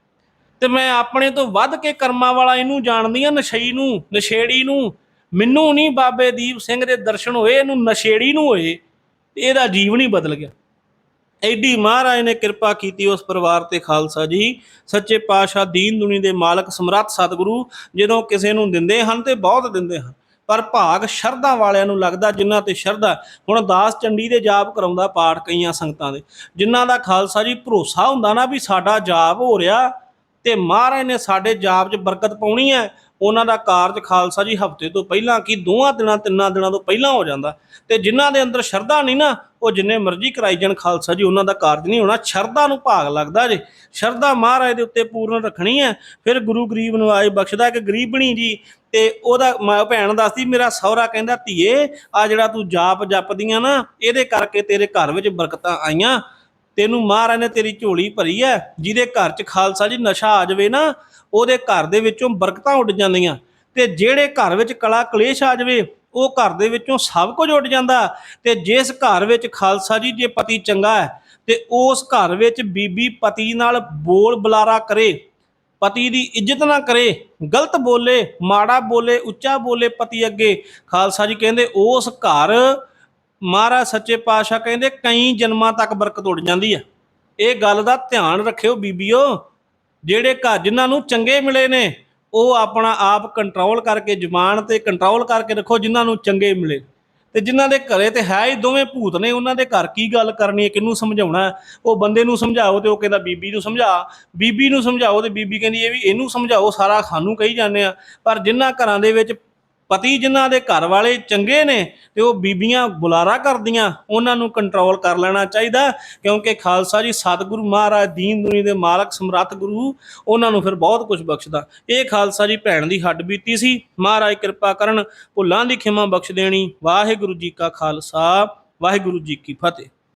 ਤੇ ਮੈਂ ਆਪਣੇ ਤੋਂ ਵੱਧ ਕੇ ਕਰਮਾਂ ਵਾਲਾ ਇਹਨੂੰ ਜਾਣਦੀ ਆ, ਨਸ਼ਈ ਨੂੰ, ਨਸ਼ੇੜੀ ਨੂੰ। ਮੈਨੂੰ ਨਹੀਂ ਬਾਬੇ ਦੀਪ ਸਿੰਘ ਦੇ ਦਰਸ਼ਨ ਹੋਏ, ਇਹਨੂੰ ਨਸ਼ੇੜੀ ਨੂੰ ਹੋਏ। ਤੇ ਇਹਦਾ ਜੀਵਨ ਹੀ ਬਦਲ ਗਿਆ। ਐਡੀ ਮਹਾਰਾਜ ਨੇ ਕਿਰਪਾ ਕੀਤੀ ਉਸ ਪਰਿਵਾਰ ਤੇ ਖਾਲਸਾ ਜੀ। ਸੱਚੇ ਪਾਤਸ਼ਾਹ ਦੀਨ ਦੁਨੀ ਦੇ ਮਾਲਕ ਸਮਰੱਥ ਸਤਿਗੁਰੂ ਜਦੋਂ ਕਿਸੇ ਨੂੰ ਦਿੰਦੇ ਹਨ ਤੇ ਬਹੁਤ ਦਿੰਦੇ ਹਨ। ਪਰ ਭਾਗ ਸ਼ਰਧਾ ਵਾਲਿਆਂ ਨੂੰ ਲੱਗਦਾ, ਜਿਨ੍ਹਾਂ ਤੇ ਸ਼ਰਧਾ, ਹੁਣ ਦਾਸ ਚੰਡੀ ਦੇ ਜਾਪ ਕਰਾਉਂਦਾ ਪਾਠ ਕਈਆਂ ਸੰਗਤਾਂ ਦੇ। ਜਿਨ੍ਹਾਂ ਦਾ ਖਾਲਸਾ ਜੀ ਭਰੋਸਾ ਹੁੰਦਾ ਨਾ ਵੀ ਸਾਡਾ ਜਾਪ ਹੋ ਰਿਹਾ ਤੇ ਮਹਾਰਾਜ ਨੇ ਸਾਡੇ ਜਾਪ 'ਚ ਬਰਕਤ ਪਾਉਣੀ ਹੈ ਉਹਨਾਂ ਦਾ ਕਾਰਜ ਖਾਲਸਾ ਜੀ ਹਫ਼ਤੇ ਤੋਂ ਪਹਿਲਾਂ ਕੀ ਦੋਹਾਂ ਦਿਨਾਂ, ਤਿੰਨਾਂ ਦਿਨਾਂ ਤੋਂ ਪਹਿਲਾਂ ਹੋ ਜਾਂਦਾ। ਤੇ ਜਿਨ੍ਹਾਂ ਦੇ ਅੰਦਰ ਸ਼ਰਧਾ ਨਹੀਂ ਨਾ, ਉਹ ਜਿੰਨੇ ਮਰਜ਼ੀ ਕਰਾਈ ਜਾਣ ਖਾਲਸਾ ਜੀ, ਉਹਨਾਂ ਦਾ ਕਾਰਜ ਨਹੀਂ ਹੋਣਾ। ਸ਼ਰਧਾ ਨੂੰ ਭਾਗ ਲੱਗਦਾ ਜੇ। ਸ਼ਰਧਾ ਮਹਾਰਾਜ ਦੇ ਉੱਤੇ ਪੂਰਨ ਰੱਖਣੀ ਹੈ। ਫਿਰ ਗੁਰੂ ਗਰੀਬ ਨਵਾਜ ਬਖਸ਼ਦਾ ਕਿ ਗਰੀਬਣੀ ਜੀ। ਤੇ ਉਹਦਾ ਮਾਂ, ਭੈਣ ਦੱਸਦੀ, ਮੇਰਾ ਸਹੁਰਾ ਕਹਿੰਦਾ, ਧੀਏ ਆ ਜਿਹੜਾ ਤੂੰ ਜਾਪ ਜਪਦੀਆਂ ਨਾ, ਇਹਦੇ ਕਰਕੇ ਤੇਰੇ ਘਰ ਵਿੱਚ ਬਰਕਤਾਂ ਆਈਆਂ। ਤੈਨੂੰ ਮਹਾਰਾਜ ਨੇ ਤੇਰੀ ਝੋਲੀ ਭਰੀ ਹੈ ਜਿਹਦੇ ਘਰ 'ਚ ਖਾਲਸਾ ਜੀ ਨਸ਼ਾ ਆ ਜਾਵੇ ਨਾ, ਉਹਦੇ ਘਰ ਦੇ ਵਿੱਚੋਂ ਬਰਕਤਾਂ ਉੱਡ ਜਾਂਦੀਆਂ। ਤੇ ਜਿਹੜੇ ਘਰ ਵਿੱਚ ਕਲਾ ਕਲੇਸ਼ ਆ ਜਾਵੇ, ਉਹ ਘਰ ਦੇ ਵਿੱਚੋਂ ਸਭ ਕੁਝ ਉੱਡ ਜਾਂਦਾ। ਤੇ ਜਿਸ ਘਰ ਵਿੱਚ ਖਾਲਸਾ ਜੀ ਜੇ ਪਤੀ ਚੰਗਾ ਹੈ ਤੇ ਉਸ ਘਰ ਵਿੱਚ ਬੀਬੀ ਪਤੀ ਨਾਲ ਬੋਲ ਬੁਲਾਰਾ ਕਰੇ, ਪਤੀ ਦੀ ਇੱਜ਼ਤ ਨਾ ਕਰੇ, ਗਲਤ ਬੋਲੇ, ਮਾੜਾ ਬੋਲੇ, ਉੱਚਾ ਬੋਲੇ ਪਤੀ ਅੱਗੇ, ਖਾਲਸਾ ਜੀ ਕਹਿੰਦੇ ਉਸ ਘਰ ਮਹਾਰਾਜ ਸੱਚੇ ਪਾਤਸ਼ਾਹ ਕਹਿੰਦੇ, ਕਈ ਜਨਮਾਂ ਤੱਕ ਬਰਕਤ ਉੱਡ ਜਾਂਦੀ ਆ। ਇਹ ਗੱਲ ਦਾ ਧਿਆਨ ਰੱਖਿਓ ਬੀਬੀਓ, ਜਿਹੜੇ ਘਰ ਜਿਨ੍ਹਾਂ ਨੂੰ ਚੰਗੇ ਮਿਲੇ ਨੇ, ਉਹ ਆਪਣਾ ਆਪ ਕੰਟਰੋਲ ਕਰਕੇ, ਜ਼ੁਬਾਨ ਤੇ ਕੰਟਰੋਲ ਕਰਕੇ ਰੱਖੋ, ਜਿਨ੍ਹਾਂ ਨੂੰ ਚੰਗੇ ਮਿਲੇ। ਤੇ ਜਿਨ੍ਹਾਂ ਦੇ ਘਰੇ ਤੇ ਹੈ ਹੀ ਦੋਵੇਂ ਭੂਤ ਨੇ, ਉਹਨਾਂ ਦੇ ਘਰ ਕੀ ਗੱਲ ਕਰਨੀ ਹੈ, ਕਿਹਨੂੰ ਸਮਝਾਉਣਾ ਉਹ ਬੰਦੇ ਨੂੰ ਸਮਝਾਓ ਤੇ ਉਹ ਕਹਿੰਦਾ, ਬੀਬੀ ਨੂੰ ਸਮਝਾ। ਬੀਬੀ ਨੂੰ ਸਮਝਾਓ ਤੇ ਬੀਬੀ ਕਹਿੰਦੀ, ਇਹ ਵੀ ਇਹਨੂੰ ਸਮਝਾਓ, ਸਾਰਾ ਸਾਨੂੰ ਕਹੀ ਜਾਂਦੇ ਆ। ਪਰ ਜਿਨ੍ਹਾਂ ਘਰਾਂ ਦੇ ਵਿੱਚ ਪਤੀ ਜਿਨ੍ਹਾਂ ਦੇ ਘਰ ਵਾਲੇ ਚੰਗੇ ਨੇ ਤੇ ਉਹ ਬੀਬੀਆਂ ਬੁਲਾਰਾ ਕਰਦੀਆਂ, ਉਹਨਾਂ ਨੂੰ ਕੰਟਰੋਲ ਕਰ ਲੈਣਾ ਚਾਹੀਦਾ, ਕਿਉਂਕਿ ਖਾਲਸਾ ਜੀ ਸਤਿਗੁਰੂ ਮਹਾਰਾਜ ਦੀਨ ਦੁਨੀ ਦੇ ਮਾਲਕ, ਸਮਰੱਥ ਗੁਰੂ, ਉਹਨਾਂ ਨੂੰ ਫਿਰ ਬਹੁਤ ਕੁਝ ਬਖਸ਼ਦਾ। ਇਹ ਖਾਲਸਾ ਜੀ ਭੈਣ ਦੀ ਹੱਡ ਬੀਤੀ ਸੀ, ਮਹਾਰਾਜ ਕਿਰਪਾ ਕਰਨ, ਭੁੱਲਾਂ ਦੀ ਖਿਮਾ ਬਖਸ਼ ਦੇਣੀ। ਵਾਹਿਗੁਰੂ ਜੀ ਕਾ ਖਾਲਸਾ, ਵਾਹਿਗੁਰੂ ਜੀ ਕੀ ਫਤਿਹ।